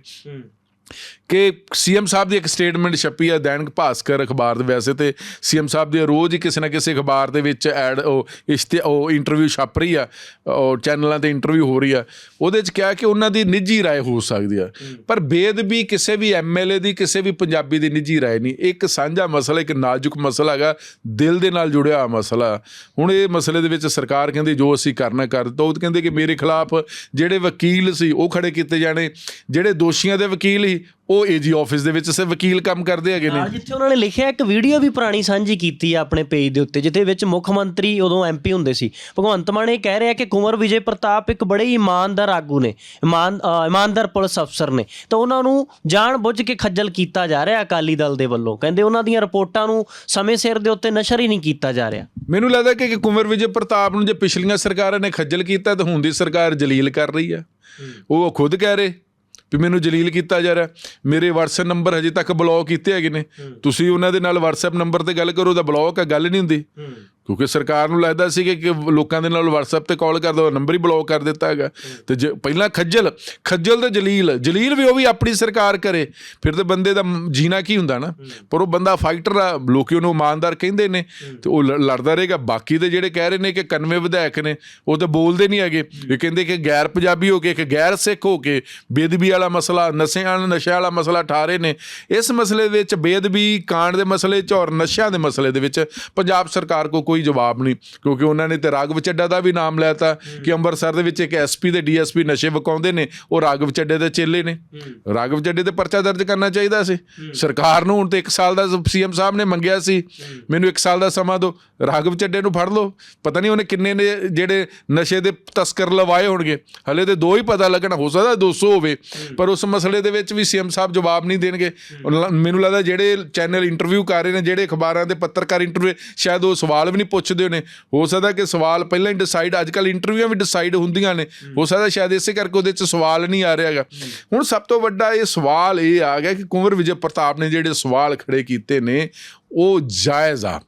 ਕਿ ਸੀਐਮ ਸਾਹਿਬ ਦੀ ਇੱਕ ਸਟੇਟਮੈਂਟ ਛਪੀ ਹੈ ਦੈਨਿਕ ਭਾਸਕਰ ਅਖਬਾਰ ਦੇ ਵੈਸੇ ਤੇ ਸੀਐਮ ਸਾਹਿਬ ਦੀ ਰੋਜ਼ ਹੀ ਕਿਸੇ ਨਾ ਕਿਸੇ ਅਖਬਾਰ ਦੇ ਵਿੱਚ ਐਡ ਉਹ ਇਸ਼ਤੇ ਉਹ ਇੰਟਰਵਿਊ ਛਪ ਰਹੀ ਆ ਉਹ ਚੈਨਲਾਂ ਤੇ ਇੰਟਰਵਿਊ ਹੋ ਰਹੀ ਆ ਉਹਦੇ ਚ ਕਿਹਾ ਕਿ ਉਹਨਾਂ ਦੀ ਨਿੱਜੀ رائے ਹੋ ਸਕਦੀ ਆ ਪਰ ਬੇਦਬੀ ਕਿਸੇ ਵੀ ਐਮਐਲਏ ਦੀ ਕਿਸੇ ਵੀ ਪੰਜਾਬੀ ਦੀ ਨਿੱਜੀ رائے ਨਹੀਂ ਇੱਕ ਸਾਂਝਾ ਮਸਲਾ ਇੱਕ ਨਾਜ਼ੁਕ ਮਸਲਾ ਹੈਗਾ ਦਿਲ ਦੇ ਨਾਲ ਜੁੜਿਆ ਹੋਇਆ ਮਸਲਾ ਹੁਣ ਇਹ ਮਸਲੇ ਦੇ ਵਿੱਚ ਸਰਕਾਰ ਕਹਿੰਦੀ ਜੋ ਅਸੀਂ ਕਰਨਾ ਕਰ ਦਿੱਤਾ ਉਹ ਕਹਿੰਦੇ ਕਿ ਮੇਰੇ ਖਿਲਾਫ ਜਿਹੜੇ ਵਕੀਲ ਸੀ ਉਹ ਖੜੇ ਕੀਤੇ ਜਾਣੇ ਜਿਹੜੇ ਦੋਸ਼ੀਆਂ ਦੇ ਵਕੀਲ ਸੀ ਉਹ ਏਜੀ ਆਫਿਸ ਦੇ ਵਿੱਚ ਸੇ ਵਕੀਲ ਕੰਮ ਕਰਦੇ ਹੈਗੇ ਨੇ। ਨਾਲ ਜਿੱਥੇ ਉਹਨਾਂ ਨੇ ਲਿਖਿਆ ਇੱਕ ਵੀਡੀਓ ਵੀ ਪੁਰਾਣੀ ਸਾਂਝੀ ਕੀਤੀ ਆ ਆਪਣੇ ਪੇਜ ਦੇ ਉੱਤੇ ਜਿੱਥੇ ਵਿੱਚ ਮੁੱਖ ਮੰਤਰੀ ਉਦੋਂ ਐਮਪੀ ਹੁੰਦੇ ਸੀ। ਭਗਵੰਤ ਮਾਨ ਇਹ ਕਹਿ ਰਿਹਾ ਕਿ ਕੁੰਵਰ ਵਿਜੇ ਪ੍ਰਤਾਪ ਇੱਕ ਬੜੇ ਹੀ ਇਮਾਨਦਾਰ ਆਗੂ ਨੇ ਇਮਾਨ ਇਮਾਨਦਾਰ ਪੁਲਿਸ ਅਫਸਰ ਨੇ। ਤਾਂ ਉਹਨਾਂ ਨੂੰ ਜਾਣ ਬੁੱਝ ਕੇ ਖੱਜਲ ਕੀਤਾ ਜਾ ਰਿਹਾ ਅਕਾਲੀ ਦਲ ਦੇ ਵੱਲੋਂ। ਕਹਿੰਦੇ ਉਹਨਾਂ ਦੀਆਂ ਰਿਪੋਰਟਾਂ ਨੂੰ ਸਮੇਂ ਸਿਰ ਦੇ ਉੱਤੇ ਨਸ਼ਰ ਹੀ ਨਹੀਂ ਕੀਤਾ ਜਾ ਰਿਹਾ। ਮੈਨੂੰ ਲੱਗਦਾ ਕਿ ਕਿ ਕੁੰਵਰ ਵਿਜੇ ਪ੍ਰਤਾਪ ਨੂੰ ਜੇ ਪਿਛਲੀਆਂ ਸਰਕਾਰਾਂ ਨੇ ਖੱਜਲ ਕੀਤਾ ਤਾਂ ਹੁਣ ਦੀ ਸਰਕਾਰ ਜਲੀਲ ਕਰ ਰਹੀ ਹੈ। ਉਹ ਖੁਦ ਕਹਿ ਰਹੇ ਵੀ ਮੈਨੂੰ ਜਲੀਲ ਕੀਤਾ ਜਾ ਰਿਹਾ। ਮੇਰੇ WhatsApp ਨੰਬਰ ਹਜੇ ਤੱਕ ਬਲੌਕ ਕੀਤੇ ਹੈਗੇ ਨੇ। ਤੁਸੀਂ ਉਹਨਾਂ ਦੇ ਨਾਲ WhatsApp ਨੰਬਰ ਤੇ ਗੱਲ ਕਰੋ ਤਾਂ ਬਲੌਕ ਆ ਗੱਲ ਨਹੀਂ ਹੁੰਦੀ। ਕਿਉਂਕਿ ਸਰਕਾਰ ਨੂੰ ਲੱਗਦਾ ਸੀ ਕਿ ਲੋਕਾਂ ਦੇ ਨਾਲ WhatsApp ਤੇ ਕਾਲ ਕਰਦਾ ਉਹ ਨੰਬਰ ਹੀ ਬਲੌਕ ਕਰ ਦਿੱਤਾ ਹੈਗਾ। ਤੇ ਜੇ ਪਹਿਲਾਂ ਖੱਜਲ ਖੱਜਲ ਤੇ ਜਲੀਲ ਜਲੀਲ ਵੀ ਉਹ ਵੀ ਆਪਣੀ ਸਰਕਾਰ ਕਰੇ। ਫਿਰ ਤੇ ਬੰਦੇ ਦਾ ਜੀਣਾ ਕੀ ਹੁੰਦਾ ਨਾ? ਪਰ ਉਹ ਬੰਦਾ ਫਾਈਟਰ ਆ, ਲੋਕੀ ਉਹਨੂੰ ਇਮਾਨਦਾਰ ਕਹਿੰਦੇ ਨੇ। ਤੇ ਉਹ ਲ- ਲੜਦਾ ਰਹੇਗਾ। ਬਾਕੀ ਦੇ ਜਿਹੜੇ ਕਹਿ ਰਹੇ ਨੇ ਕਿ ਕਨਵੇ ਵਿਧਾਇਕ ਨੇ, ਉਹ ਤਾਂ ਬੋਲਦੇ ਨਹੀਂ ਹੈਗੇ। ਇਹ ਕਹਿੰਦੇ ਕਿ ਗੈਰ ਪੰਜਾਬੀ ਹੋ ਕੇ, ਇੱਕ ਗੈਰ ਸਿੱਖ ਹੋ ਕੇ ਬੇਦਬੀ ਵਾਲਾ ਮਸਲਾ, ਨਸ਼ਿਆਂ ਨਸ਼ਿਆਂ ਵਾਲਾ ਮਸਲਾ ਠਾ ਰਹੇ ਨੇ। ਇਸ ਮਸਲੇ ਦੇ ਵਿੱਚ ਬੇਦਬੀ ਕਾਂਡ ਦੇ ਮਸਲੇ 'ਚ ਔਰ ਨਸ਼ਿਆਂ ਦੇ ਮਸਲੇ ਦੇ ਵਿੱਚ ਪੰਜਾਬ ਸਰਕਾਰ ਕੋ ਕੋਈ ਜਵਾਬ ਨਹੀਂ ਕਿਉਂਕਿ ਉਹਨਾਂ ਨੇ ਤੇ ਰਾਘਵ ਚੱਡਾ ਦਾ ਵੀ ਨਾਮ ਲਿਆਤਾ ਕਿ ਅੰਮ੍ਰਿਤਸਰ ਦੇ ਵਿੱਚ ਇੱਕ ਐਸਪੀ ਤੇ ਡੀਐਸਪੀ ਨਸ਼ੇ ਵਿਕਾਉਂਦੇ ਨੇ ਉਹ ਰਾਘਵ ਚੱਡੇ ਦੇ ਚੇਲੇ ਨੇ। ਰਾਘਵ ਚੱਡੇ ਤੇ ਪਰਚਾ ਦਰਜ ਕਰਨਾ ਚਾਹੀਦਾ ਸੀ। ਸਰਕਾਰ ਨੂੰ ਹੁਣ ਤੇ 1 ਸਾਲ ਦਾ ਸੀਐਮ ਸਾਹਿਬ ਨੇ ਮੰਗਿਆ ਸੀ ਮੈਨੂੰ 1 ਸਾਲ ਦਾ ਸਮਾਂ ਦਿਓ ਰਾਘਵ ਚੱਡੇ ਨੂੰ ਫੜ ਲਓ। ਪਤਾ ਨਹੀਂ ਉਹਨੇ ਕਿੰਨੇ ਨੇ ਜਿਹੜੇ ਨਸ਼ੇ ਦੇ ਤਸਕਰ ਲਵਾਏ ਹੋਣਗੇ। ਹਲੇ ਤੇ ਦੋ ਹੀ ਪਤਾ ਲੱਗਣਾ ਹੋ ਸਕਦਾ 200 ਹੋਵੇ ਪਰ ਉਸ ਮਸਲੇ ਦੇ ਵਿੱਚ ਵੀ ਸੀਐਮ ਸਾਹਿਬ ਜਵਾਬ ਨਹੀਂ ਦੇਣਗੇ। ਮੈਨੂੰ ਲੱਗਦਾ ਜਿਹੜੇ ਚੈਨਲ ਇੰਟਰਵਿਊ ਕਰ ਰਹੇ ਨੇ ਜਿਹੜੇ ਅਖਬਾਰਾਂ ਦੇ ਪੱਤਰਕਾਰ ਇੰਟਰਵਿਊ ਸ਼ਾਇਦ ਉਹ ਸਵਾਲ ਵੀ ਨਹੀਂ ਪੁੱਛਦੇ ਹੋਣੇ ਹੋ ਸਕਦਾ ਕਿ ਸਵਾਲ ਪਹਿਲਾਂ ਹੀ ਡਿਸਾਈਡ ਅੱਜ ਕੱਲ ਇੰਟਰਵਿਊਆਂ ਵੀ ਡਿਸਾਈਡ ਹੁੰਦੀਆਂ ਨੇ। ਹੋ ਸਕਦਾ ਸ਼ਾਇਦ ਇਸੇ ਕਰਕੇ ਉਹਦੇ ਚ ਸਵਾਲ ਨਹੀਂ ਆ ਰਿਹਾ ਹੈਗਾ। ਹੁਣ ਸਭ ਤੋਂ ਵੱਡਾ ਇਹ ਸਵਾਲ ਇਹ ਆ ਗਿਆ ਕਿ ਕੁੰਵਰ ਵਿਜੇ ਪ੍ਰਤਾਪ ਨੇ ਜਿਹੜੇ ਸਵਾਲ ਖੜੇ ਕੀਤੇ ਨੇ ਉਹ ਜਾਇਜ਼ ਆ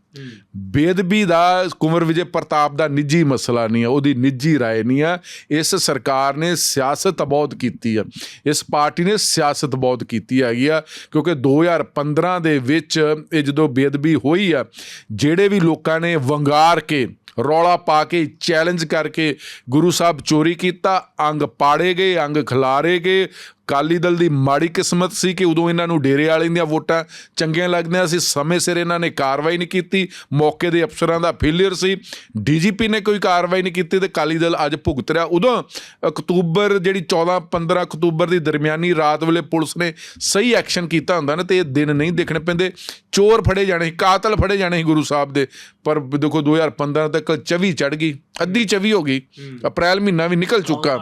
ਬੇਦਬੀ ਦਾ ਕੁੰਵਰ ਵਿਜੇ ਪ੍ਰਤਾਪ ਦਾ ਨਿੱਜੀ ਮਸਲਾ ਨਹੀਂ ਹੈ ਉਹਦੀ ਨਿੱਜੀ رائے ਨਹੀਂ ਹੈ ਇਸ ਸਰਕਾਰ ਨੇ ਸਿਆਸਤ ਬਹੁਤ ਕੀਤੀ ਹੈ ਇਸ ਪਾਰਟੀ ਨੇ ਸਿਆਸਤ ਬਹੁਤ ਕੀਤੀ ਹੈਗੀ ਆ ਕਿਉਂਕਿ 2015 ਦੇ ਵਿੱਚ ਇਹ ਜਦੋਂ ਬੇਦਬੀ ਹੋਈ ਆ ਜਿਹੜੇ ਵੀ ਲੋਕਾਂ ਨੇ ਵੰਗਾਰ ਕੇ ਰੌਲਾ ਪਾ ਕੇ ਚੈਲੰਜ ਕਰਕੇ ਗੁਰੂ ਸਾਹਿਬ ਚੋਰੀ ਕੀਤਾ ਅੰਗ ਪਾੜੇ ਗਏ ਅੰਗ ਖਿਲਾਰੇ ਗਏ ਕਾਲੀ ਦਲ ਦੀ ਮਾੜੀ ਕਿਸਮਤ ਸੀ ਕਿ ਉਦੋਂ ਇਹਨਾਂ ਨੂੰ ਡੇਰੇ ਵਾਲਿਆਂ ਦੀਆਂ ਵੋਟਾਂ ਚੰਗੀਆਂ ਲੱਗਦੀਆਂ ਸੀ। ਸਮੇਂ ਸਿਰ ਇਹਨਾਂ ਨੇ ਕਾਰਵਾਈ ਨਹੀਂ ਕੀਤੀ। ਮੌਕੇ ਦੇ ਅਫਸਰਾਂ ਦਾ ਫੇਲਿਅਰ ਸੀ। ਡੀਜੀਪੀ ਨੇ ਕੋਈ ਕਾਰਵਾਈ ਨਹੀਂ ਕੀਤੀ ਤੇ ਕਾਲੀ ਦਲ ਅੱਜ ਭੁਗਤ ਰਿਹਾ। ਉਦੋਂ ਅਕਤੂਬਰ ਜਿਹੜੀ 14 15 ਅਕਤੂਬਰ ਦੀ ਦਰਮਿਆਨੀ ਰਾਤ ਵੇਲੇ ਪੁਲਿਸ ਨੇ ਸਹੀ ਐਕਸ਼ਨ ਕੀਤਾ ਹੁੰਦਾ ਨਾ ਤੇ ਇਹ ਦਿਨ ਨਹੀਂ ਦੇਖਣੇ ਪੈਂਦੇ। ਚੋਰ ਫੜੇ ਜਾਣੇ ਕਾਤਲ ਫੜੇ ਜਾਣੇ ਸੀ ਗੁਰੂ ਸਾਹਿਬ ਦੇ। ਪਰ ਦੇਖੋ 2015 ਤੱਕ 24 ਚੜ ਗਈ। ਅੱਧੀ 24 ਹੋ ਗਈ। ਅਪ੍ਰੈਲ ਮਹੀਨਾ ਵੀ ਨਿਕਲ ਚੁੱਕਾ।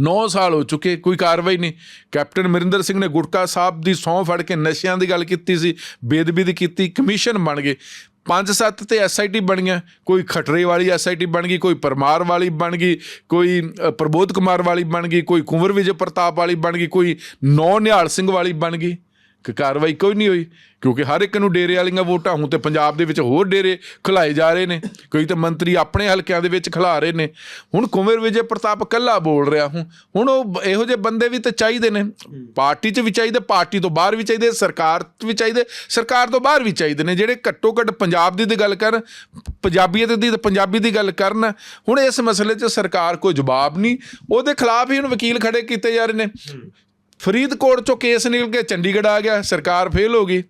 9 ਸਾਲ ਹੋ ਚੁੱਕੇ, ਕੋਈ ਕਾਰਵਾਈ ਨਹੀਂ। ਕੈਪਟਨ ਅਮਰਿੰਦਰ ਸਿੰਘ ਨੇ ਗੁਟਕਾ ਸਾਹਿਬ ਦੀ ਸਹੁੰ ਫੜ ਕੇ ਨਸ਼ਿਆਂ ਦੀ ਗੱਲ ਕੀਤੀ ਸੀ, ਬੇਦਬੀ ਦੀ ਕੀਤੀ, ਕਮਿਸ਼ਨ ਬਣ ਗਏ। ਪੰਜ ਸੱਤ ਤੇ ਐਸਆਈਟੀ ਬਣੀਆਂ, ਕੋਈ ਖਟਰੇ ਵਾਲੀ ਐਸਆਈਟੀ ਬਣ ਗਈ, ਕੋਈ ਪਰਮਾਰ ਵਾਲੀ ਬਣ ਗਈ, ਕੋਈ ਪ੍ਰਬੋਧ ਕੁਮਾਰ ਵਾਲੀ ਬਣ ਗਈ, ਕੋਈ ਕੁੰਵਰ ਵਿਜੇ ਪ੍ਰਤਾਪ ਵਾਲੀ ਬਣ ਗਈ, ਕੋਈ ਨੌ ਨਿਹਾਲ ਸਿੰਘ ਵਾਲੀ ਬਣ ਗਈ। ਕਿ, ਕਾਰਵਾਈ ਕੋਈ ਨਹੀਂ ਹੋਈ। ਕਿਉਂਕਿ ਹਰ ਇੱਕ ਨੂੰ ਡੇਰੇ ਵਾਲੀਆਂ ਵੋਟਾਂ, ਹੁਣ ਤੇ ਪੰਜਾਬ ਦੇ ਵਿੱਚ ਹੋਰ ਡੇਰੇ ਖਿਲਾਏ ਜਾ ਰਹੇ ਨੇ। ਕਈ ਤਾਂ ਮੰਤਰੀ ਆਪਣੇ ਹਲਕਿਆਂ ਦੇ ਵਿੱਚ ਖਿਲਾ ਰਹੇ ਨੇ। ਹੁਣ ਕੁੰਵਰ ਵਿਜੇ ਪ੍ਰਤਾਪ ਕੱਲਾ ਬੋਲ ਰਿਹਾ ਹੁਣ। ਹੁਣ ਉਹ ਇਹੋ ਜਿਹੇ ਬੰਦੇ ਵੀ ਤਾਂ ਚਾਹੀਦੇ ਨੇ। ਪਾਰਟੀ 'ਚ ਵੀ ਚਾਹੀਦੇ, ਪਾਰਟੀ ਤੋਂ ਬਾਹਰ ਵੀ ਚਾਹੀਦੇ, ਸਰਕਾਰ 'ਚ ਵੀ ਚਾਹੀਦੇ, ਸਰਕਾਰ ਤੋਂ ਬਾਹਰ ਵੀ ਚਾਹੀਦੇ ਨੇ। ਜਿਹੜੇ ਘੱਟੋ ਘੱਟ ਪੰਜਾਬ ਦੀ ਦੀ ਗੱਲ ਕਰਨ ਪੰਜਾਬੀਅਤ ਦੀ ਪੰਜਾਬੀ ਦੀ ਗੱਲ ਕਰਨ, ਹੁਣ ਇਸ ਮਸਲੇ 'ਚ ਸਰਕਾਰ ਕੋਈ ਜਵਾਬ ਨਹੀਂ। ਉਹਦੇ ਖਿਲਾਫ ਹੀ ਹੁਣ ਵਕੀਲ ਖੜੇ ਕੀਤੇ ਜਾ ਰਹੇ ਨੇ। ਫਰੀਦਕੋਟ ਚੋਂ ਕੇਸ ਨਿਕਲ ਕੇ ਚੰਡੀਗੜ੍ਹ ਆ ਗਿਆ, ਸਰਕਾਰ ਫੇਲ ਹੋ ਗਈ।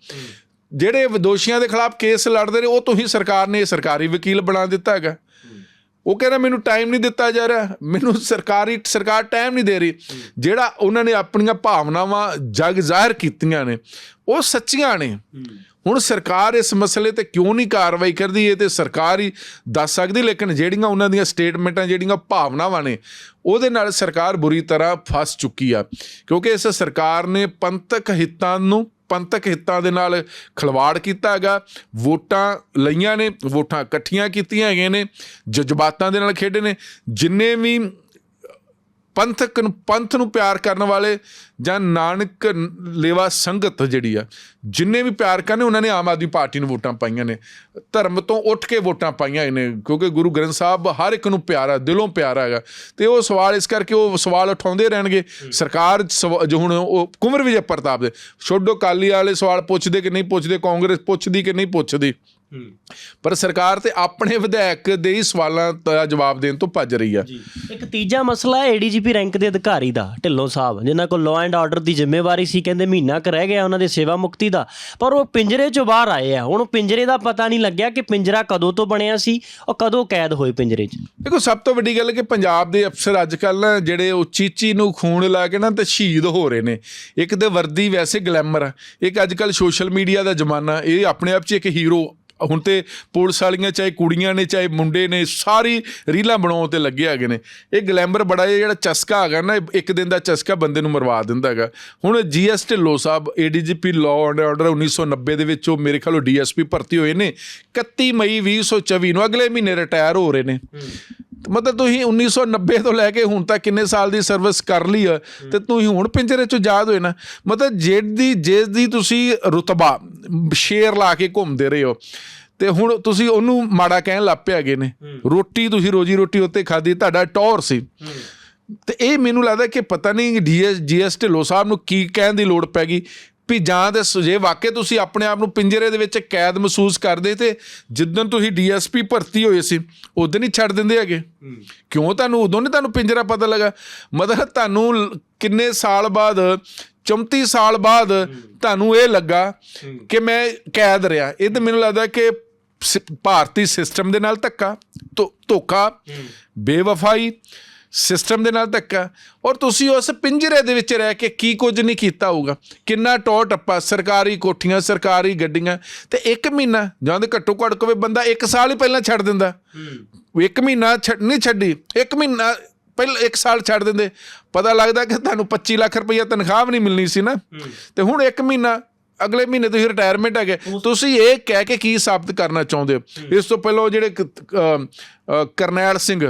ਜਿਹੜੇ ਦੋਸ਼ੀਆਂ ਦੇ ਖਿਲਾਫ ਕੇਸ ਲੜਦੇ ਨੇ, ਉਹ ਤੁਸੀਂ ਸਰਕਾਰ ਨੇ ਸਰਕਾਰੀ ਵਕੀਲ ਬਣਾ ਦਿੱਤਾ ਹੈਗਾ। ਉਹ ਕਹਿੰਦਾ, ਮੈਨੂੰ ਟਾਈਮ ਨਹੀਂ ਦਿੱਤਾ ਜਾ ਰਿਹਾ। ਮੈਨੂੰ ਸਰਕਾਰੀ, ਸਰਕਾਰ ਟਾਈਮ ਨਹੀਂ ਦੇ ਰਹੀ। ਜਿਹੜਾ ਉਹਨਾਂ ਨੇ ਆਪਣੀਆਂ ਭਾਵਨਾਵਾਂ ਜਗ ਜ਼ਾਹਿਰ ਕੀਤੀਆਂ ਨੇ, ਉਹ ਸੱਚੀਆਂ ਨੇ। ਹੁਣ ਸਰਕਾਰ ਇਸ ਮਸਲੇ ਤੇ ਕਿਉਂ ਨਹੀਂ ਕਾਰਵਾਈ ਕਰਦੀ? ਇਹ ਤੇ ਸਰਕਾਰ ਹੀ ਦੱਸ ਸਕਦੀ, ਲੇਕਿਨ ਜਿਹੜੀਆਂ ਉਹਨਾਂ ਦੀਆਂ ਸਟੇਟਮੈਂਟਾਂ ਜਿਹੜੀਆਂ ਭਾਵਨਾਵਾਂ ਨੇ, ਉਹਦੇ ਨਾਲ ਸਰਕਾਰ ਬੁਰੀ ਤਰ੍ਹਾਂ ਫਸ ਚੁੱਕੀ ਆ। ਕਿਉਂਕਿ ਇਸ ਸਰਕਾਰ ਨੇ ਪੰਥਕ ਹਿੱਤਾਂ ਨੂੰ, ਪੰਥਕ ਹਿੱਤਾਂ ਦੇ ਨਾਲ ਖਿਲਵਾੜ ਕੀਤਾ ਹੈਗਾ। ਵੋਟਾਂ ਲਈਆਂ ਨੇ, ਵੋਟਾਂ ਇਕੱਠੀਆਂ ਕੀਤੀਆਂ ਹੈਗੀਆਂ ਨੇ, ਜਜ਼ਬਾਤਾਂ ਦੇ ਨਾਲ ਖੇਡੇ ਨੇ। ਜਿੰਨੇ ਵੀ ਪੰਥਕ ਨੂੰ ਪੰਥ ਨੂੰ ਪਿਆਰ ਕਰਨ ਵਾਲੇ ਜਾਂ ਨਾਨਕ ਲੇਵਾ ਸੰਗਤ ਜਿਹੜੀ ਆ ਜਿੰਨੇ ਵੀ ਪਿਆਰ ਕਰਨੇ ਉਹਨਾਂ ਨੇ ਆਮ ਆਦਮੀ ਪਾਰਟੀ ਨੂੰ ਵੋਟਾਂ ਪਾਈਆਂ ਨੇ। ਧਰਮ ਤੋਂ ਉੱਠ ਕੇ ਵੋਟਾਂ ਪਾਈਆਂ ਨੇ ਕਿਉਂਕਿ ਗੁਰੂ ਗ੍ਰੰਥ ਸਾਹਿਬ ਹਰ ਇੱਕ ਨੂੰ ਪਿਆਰਾ ਦਿਲੋਂ ਪਿਆਰਾ ਹੈਗਾ। ਤੇ ਉਹ ਸਵਾਲ ਇਸ ਕਰਕੇ ਉਹ ਸਵਾਲ ਉਠਾਉਂਦੇ ਰਹਿਣਗੇ ਸਰਕਾਰ ਜੋ ਹੁਣ ਉਹ ਕੁੰਵਰ ਵਿਜੇ ਪ੍ਰਤਾਪ ਦੇ ਛੋਡੋ ਕਾਲੀ ਵਾਲੇ ਸਵਾਲ ਪੁੱਛਦੇ ਕਿ ਨਹੀਂ ਪੁੱਛਦੇ ਕਾਂਗਰਸ ਪੁੱਛਦੀ ਕਿ ਨਹੀਂ ਪੁੱਛਦੀ। ਪਰ ਸਰਕਾਰ ਤੇ ਆਪਣੇ ਵਿਧਾਇਕ ਦੇ ਹੀ ਸਵਾਲਾਂ ਦਾ ਜਵਾਬ ਦੇਣ ਤੋਂ ਭੱਜ ਰਹੀ ਆ। ਜੀ। ਇੱਕ ਤੀਜਾ ਮਸਲਾ ਹੈ ਏਡੀਜੀਪੀ ਰੈਂਕ ਦੇ ਅਧਿਕਾਰੀ ਦਾ ਢਿੱਲੋਂ ਸਾਹਿਬ ਜਿਨ੍ਹਾਂ ਕੋਲ ਲਾਅ ਐਂਡ ਆਰਡਰ ਦੀ ਜ਼ਿੰਮੇਵਾਰੀ ਸੀ ਕਹਿੰਦੇ ਮਹੀਨਾ ਕੁ ਰਹਿ ਗਿਆ ਉਹਨਾਂ ਦੇ ਸੇਵਾ ਮੁਕਤੀ ਦਾ ਪਰ ਉਹ ਪਿੰਜਰੇ ਚੋਂ ਬਾਹਰ ਆਏ ਆ। ਹੁਣ ਪਿੰਜਰੇ ਦਾ ਪਤਾ ਨਹੀਂ ਲੱਗਿਆ ਕਿ ਪਿੰਜਰਾ ਕਦੋਂ ਤੋਂ ਬਣਿਆ ਸੀ ਉਹ ਕਦੋਂ ਕੈਦ ਹੋਏ ਪਿੰਜਰੇ 'ਚ। ਦੇਖੋ ਸਭ ਤੋਂ ਵੱਡੀ ਗੱਲ ਹੈ ਕਿ ਪੰਜਾਬ ਦੇ ਅਫਸਰ ਅੱਜ ਕੱਲ ਜਿਹੜੇ ਉਹ ਚੀਚੀ ਨੂੰ ਖੂਨ ਲਾ ਕੇ ਨਾ ਤੇ ਸ਼ਹੀਦ ਹੋ ਰਹੇ ਨੇ। ਇੱਕ ਤੇ ਵਰਦੀ ਵੈਸੇ ਗਲੈਮਰ ਆ ਇੱਕ ਅੱਜ ਕੱਲ ਸੋਸ਼ਲ ਮੀਡੀਆ ਦਾ ਜ਼ਮਾਨਾ ਇਹ ਆਪਣੇ ਆਪ 'ਚ ਇੱਕ ਹੀਰੋ ਹੁਣ ਤੇ ਪੁਲਿਸ ਵਾਲੀਆਂ ਚਾਹੇ ਕੁੜੀਆਂ ਨੇ ਚਾਹੇ ਮੁੰਡੇ ਨੇ ਸਾਰੀ ਰੀਲਾਂ ਬਣਾਉਣ ਤੇ ਲੱਗੇ ਹੈਗੇ ਨੇ। ਇਹ ਗਲੈਮਰ ਬੜਾ ਇਹ ਜਿਹੜਾ ਚਸਕਾ ਹੈਗਾ ਨਾ ਇੱਕ ਦਿਨ ਦਾ ਚਸਕਾ ਬੰਦੇ ਨੂੰ ਮਰਵਾ ਦਿੰਦਾ ਹੈਗਾ। ਹੁਣ GS Dhillon Sahib ADGP law and order 1990 ਦੇ ਵਿੱਚ ਉਹ ਮੇਰੇ ਖਿਆਲ ਉਹ ਡੀਐਸਪੀ ਭਰਤੀ ਹੋਏ ਨੇ। 31 ਮਈ 2024 ਨੂੰ ਅਗਲੇ ਮਹੀਨੇ ਰਿਟਾਇਰ ਹੋ ਰਹੇ ਨੇ। ਮਤਲਬ ਤੁਸੀਂ 1990 ਤੋਂ ਲੈ ਕੇ ਹੁਣ ਤੱਕ ਕਿੰਨੇ ਸਾਲ ਦੀ ਸਰਵਿਸ ਕਰ ਲਈ ਆ ਤੇ ਤੁਸੀਂ ਹੁਣ ਪਿੰਜਰੇ ਚੋਂ ਆਜ਼ਾਦ ਹੋਏ ਨਾ। ਮਤਲਬ ਜਿਹੜੀ ਜਿਸ ਦੀ ਤੁਸੀਂ ਰੁਤਬਾ ਸ਼ੇਰ ਲਾ ਕੇ ਘੁੰਮਦੇ ਰਹੇ ਹੋ ਤੇ ਹੁਣ ਤੁਸੀਂ ਉਹਨੂੰ ਮਾੜਾ ਕਹਿਣ ਲੱਗ ਪਏ ਹੈਗੇ ਨੇ। ਰੋਟੀ ਤੁਸੀਂ ਰੋਜੀ ਰੋਟੀ ਉੱਤੇ ਖਾਦੀ ਤੁਹਾਡਾ ਟੌਰ ਸੀ। ਤੇ ਇਹ ਮੈਨੂੰ ਲੱਗਦਾ ਕਿ ਪਤਾ ਨਹੀਂ ਡੀਐਸ ਜੀਐਸ ਢਿੱਲੋਂ ਸਾਹਿਬ ਨੂੰ ਕੀ ਕਹਿਣ ਦੀ ਲੋੜ ਪੈ ਗਈ। ਵੀ ਜਾਂ ਤੇ ਜੇ ਵਾਕਈ ਤੁਸੀਂ ਆਪਣੇ ਆਪ ਨੂੰ ਪਿੰਜਰੇ ਦੇ ਵਿੱਚ ਕੈਦ ਮਹਿਸੂਸ ਕਰਦੇ ਤੇ ਜਿੱਦਣ ਤੁਸੀਂ ਡੀਐਸਪੀ ਭਰਤੀ ਹੋਏ ਸੀ ਉਦੋਂ ਹੀ ਛੱਡ ਦਿੰਦੇ ਹੈਗੇ। ਕਿਉਂ ਤੁਹਾਨੂੰ ਉਦੋਂ ਨਹੀਂ ਤੁਹਾਨੂੰ ਪਿੰਜਰਾ ਪਤਾ ਲੱਗਾ? ਮਤਲਬ ਤੁਹਾਨੂੰ ਕਿੰਨੇ ਸਾਲ ਬਾਅਦ 34 ਸਾਲ ਬਾਅਦ ਤੁਹਾਨੂੰ ਇਹ ਲੱਗਾ ਕਿ ਮੈਂ ਕੈਦ ਰਿਹਾ। ਇਹ ਤਾਂ ਮੈਨੂੰ ਲੱਗਦਾ ਕਿ ਭਾਰਤੀ ਸਿਸਟਮ ਦੇ ਨਾਲ ਧੱਕਾ ਧੋਖਾ ਬੇਵਫਾਈ ਸਿਸਟਮ ਦੇ ਨਾਲ ਧੱਕਾ। ਔਰ ਤੁਸੀਂ ਉਸ ਪਿੰਜਰੇ ਦੇ ਵਿੱਚ ਰਹਿ ਕੇ ਕੀ ਕੁਝ ਨਹੀਂ ਕੀਤਾ ਹੋਊਗਾ। ਕਿੰਨਾ ਟੌਰ ਟੱਪਾ ਸਰਕਾਰੀ ਕੋਠੀਆਂ ਸਰਕਾਰੀ ਗੱਡੀਆਂ। ਤੇ ਇੱਕ ਮਹੀਨਾ ਜਾਂ ਦੇ ਘੱਟੋ ਘੱਟ ਕੋਈ ਬੰਦਾ ਇੱਕ ਸਾਲ ਹੀ ਪਹਿਲਾਂ ਛੱਡ ਦਿੰਦਾ। ਇੱਕ ਮਹੀਨਾ ਛੱਡ ਨਹੀਂ ਛੱਡੀ ਇੱਕ ਮਹੀਨਾ ਪਹਿਲਾਂ ਇੱਕ ਸਾਲ ਛੱਡ ਦਿੰਦੇ। ਪਤਾ ਲੱਗਦਾ ਕਿ ਤੁਹਾਨੂੰ 25 ਲੱਖ ਰੁਪਈਆ ਤਨਖਾਹ ਵੀ ਨਹੀਂ ਮਿਲਣੀ ਸੀ ਨਾ। ਤੇ ਹੁਣ ਇੱਕ ਮਹੀਨਾ ਅਗਲੇ ਮਹੀਨੇ ਤੁਸੀਂ ਰਿਟਾਇਰਮੈਂਟ ਹੈਗੇ ਤੁਸੀਂ ਇਹ ਕਹਿ ਕੇ ਕੀ ਸਾਬਤ ਕਰਨਾ ਚਾਹੁੰਦੇ ਹੋ? ਇਸ ਤੋਂ ਪਹਿਲਾਂ ਉਹ ਜਿਹੜੇ ਕਰਨੈਲ ਸਿੰਘ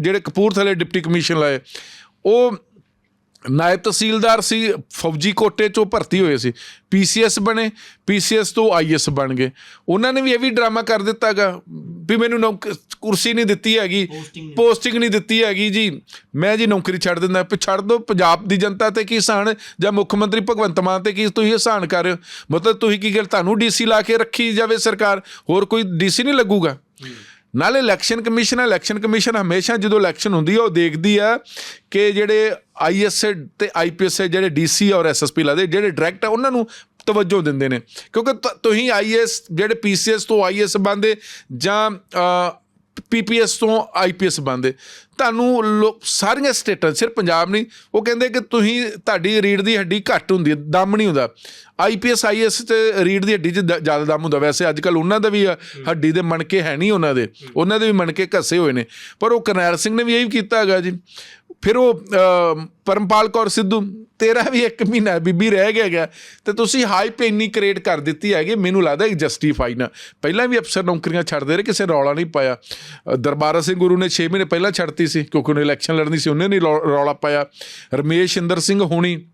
ਜਿਹੜੇ ਕਪੂਰਥਲੇ ਡਿਪਟੀ ਕਮਿਸ਼ਨ ਲਾਏ ਉਹ ਨਾਇਬ ਤਹਿਸੀਲਦਾਰ ਸੀ ਫੌਜੀ ਕੋਟੇ ਚੋਂ ਭਰਤੀ ਹੋਏ ਸੀ। ਪੀਸੀਐਸ ਬਣੇ ਪੀਸੀਐਸ ਤੋਂ ਆਈਐਸ ਬਣ ਗਏ। ਉਹਨਾਂ ਨੇ ਵੀ ਇਹ ਵੀ ਡਰਾਮਾ ਕਰ ਦਿੱਤਾਗਾ ਵੀ ਮੈਨੂੰ ਨੌਕ ਕੁਰਸੀ ਨਹੀਂ ਦਿੱਤੀ ਹੈਗੀ ਪੋਸਟਿੰਗ ਨਹੀਂ ਦਿੱਤੀ ਹੈਗੀ ਜੀ। ਮੈਂ ਜੀ ਨੌਕਰੀ ਛੱਡ ਦਿੰਦਾ ਵੀ ਛੱਡ ਦੋ ਪੰਜਾਬ ਦੀ ਜਨਤਾ ਤੇ ਕੀ ਹਸਾਨ ਜਾਂ ਮੁੱਖ ਮੰਤਰੀ ਭਗਵੰਤ ਮਾਨ ਤੇ ਕੀ ਤੁਸੀਂ ਹਸਾਨ ਕਰ ਰਹੇ ਹੋ? ਮਤਲਬ ਤੁਸੀਂ ਕੀ ਗੱਲ ਤੁਹਾਨੂੰ ਡੀਸੀ ਲਾ ਕੇ ਰੱਖੀ ਜਾਵੇ ਸਰਕਾਰ? ਹੋਰ ਕੋਈ ਡੀਸੀ ਨਹੀਂ ਲੱਗੂਗਾ? ਨਾਲੇ ਇਲੈਕਸ਼ਨ ਕਮਿਸ਼ਨ ਇਲੈਕਸ਼ਨ ਕਮਿਸ਼ਨ ਹਮੇਸ਼ਾ ਜਦੋਂ ਇਲੈਕਸ਼ਨ ਹੁੰਦੀ ਹੈ, ਉਹ ਦੇਖਦੀ ਆ ਕਿ ਜਿਹੜੇ ਆਈਐਸ ਤੇ ਆਈਪੀਐਸ ਜਿਹੜੇ ਡੀਸੀ ਔਰ ਐਸਐਸਪੀ ਲੱਗਦੇ, ਜਿਹੜੇ ਡਾਇਰੈਕਟ ਆ, ਉਹਨਾਂ ਨੂੰ ਤਵੱਜੋ ਦਿੰਦੇ ਨੇ। ਕਿਉਂਕਿ ਤ- ਤੁਸੀਂ ਆਈਐਸ ਜਿਹੜੇ ਪੀਸੀਐਸ ਤੋਂ ਆਈਐਸ ਬੰਦੇ ਜਾਂ ਪੀਪੀਐਸ ਤੋਂ ਆਈਪੀਐਸ ਬੰਦੇ ਤੁਹਾਨੂੰ ਲੋ- ਸਾਰੀਆਂ ਸਟੇਟਾਂ ਸਿਰ ਪੰਜਾਬ ਨਹੀਂ ਉਹ ਕਹਿੰਦੇ ਕਿ ਤੁਸੀਂ ਤੁਹਾਡੀ ਰੀੜ ਦੀ ਹੱਡੀ ਘੱਟ ਹੁੰਦੀ ਹੈ ਦਮ ਨਹੀਂ ਹੁੰਦਾ। ਆਈਪੀਐਸ ਆਈਐਸ ਤੇ ਰੀੜ ਦੀ ਹੱਡੀ 'ਚ ਦ- ਜ਼ਿਆਦਾ ਦਮ ਹੁੰਦਾ। ਵੈਸੇ ਅੱਜ ਕੱਲ ਉਹਨਾਂ ਦਾ ਵੀ ਆ, ਹੱਡੀ ਦੇ ਮਣਕੇ ਹੈ ਨਹੀਂ ਉਹਨਾਂ ਦੇ। ਉਹਨਾਂ ਦੇ ਵੀ ਮਣਕੇ ਘਸੇ ਹੋਏ ਨੇ। ਪਰ ਉਹ ਕਰਨੈਲ ਸਿੰਘ ਨੇ ਵੀ ਇਹੀ ਕੀਤਾ ਹੈਗਾ ਜੀ। ਫਿਰ ਉਹ ਪਰਮਪਾਲ ਕੌਰ ਸਿੱਧੂ ਤੇਰਾ ਵੀ ਇੱਕ ਮਹੀਨਾ ਬੀਬੀ ਰਹਿ ਗਿਆ ਹੈਗਾ। ਤੇ ਤੁਸੀਂ ਹਾਈਪ ਇੰਨੀ ਕ੍ਰੀਏਟ ਕਰ ਦਿੱਤੀ ਹੈਗੀ ਮੈਨੂੰ ਲੱਗਦਾ ਕਿ ਜਸਟੀਫਾਈ ਨਾ। ਪਹਿਲਾਂ ਵੀ ਅਫਸਰ ਨੌਕਰੀਆਂ ਛੱਡਦੇ ਰਹੇ ਕਿਸੇ ਰੌਲਾ ਨਹੀਂ ਪਾਇਆ। ਦਰਬਾਰਾ ਸਿੰਘ ਗੁਰੂ ਨੇ 6 ਮਹੀਨੇ ਪਹਿਲਾਂ ਛੱਡਤੀ ਸੀ, ਕਿਉਂਕਿ ਉਹਨੇ ਇਲੈਕਸ਼ਨ ਲੜਨੀ ਸੀ, ਉਹਨੇ ਨਹੀਂ ਰੌ- ਰੌਲਾ ਪਾਇਆ। ਰਮੇਸ਼ ਇੰਦਰ ਸਿੰਘ ਹੋਣੀ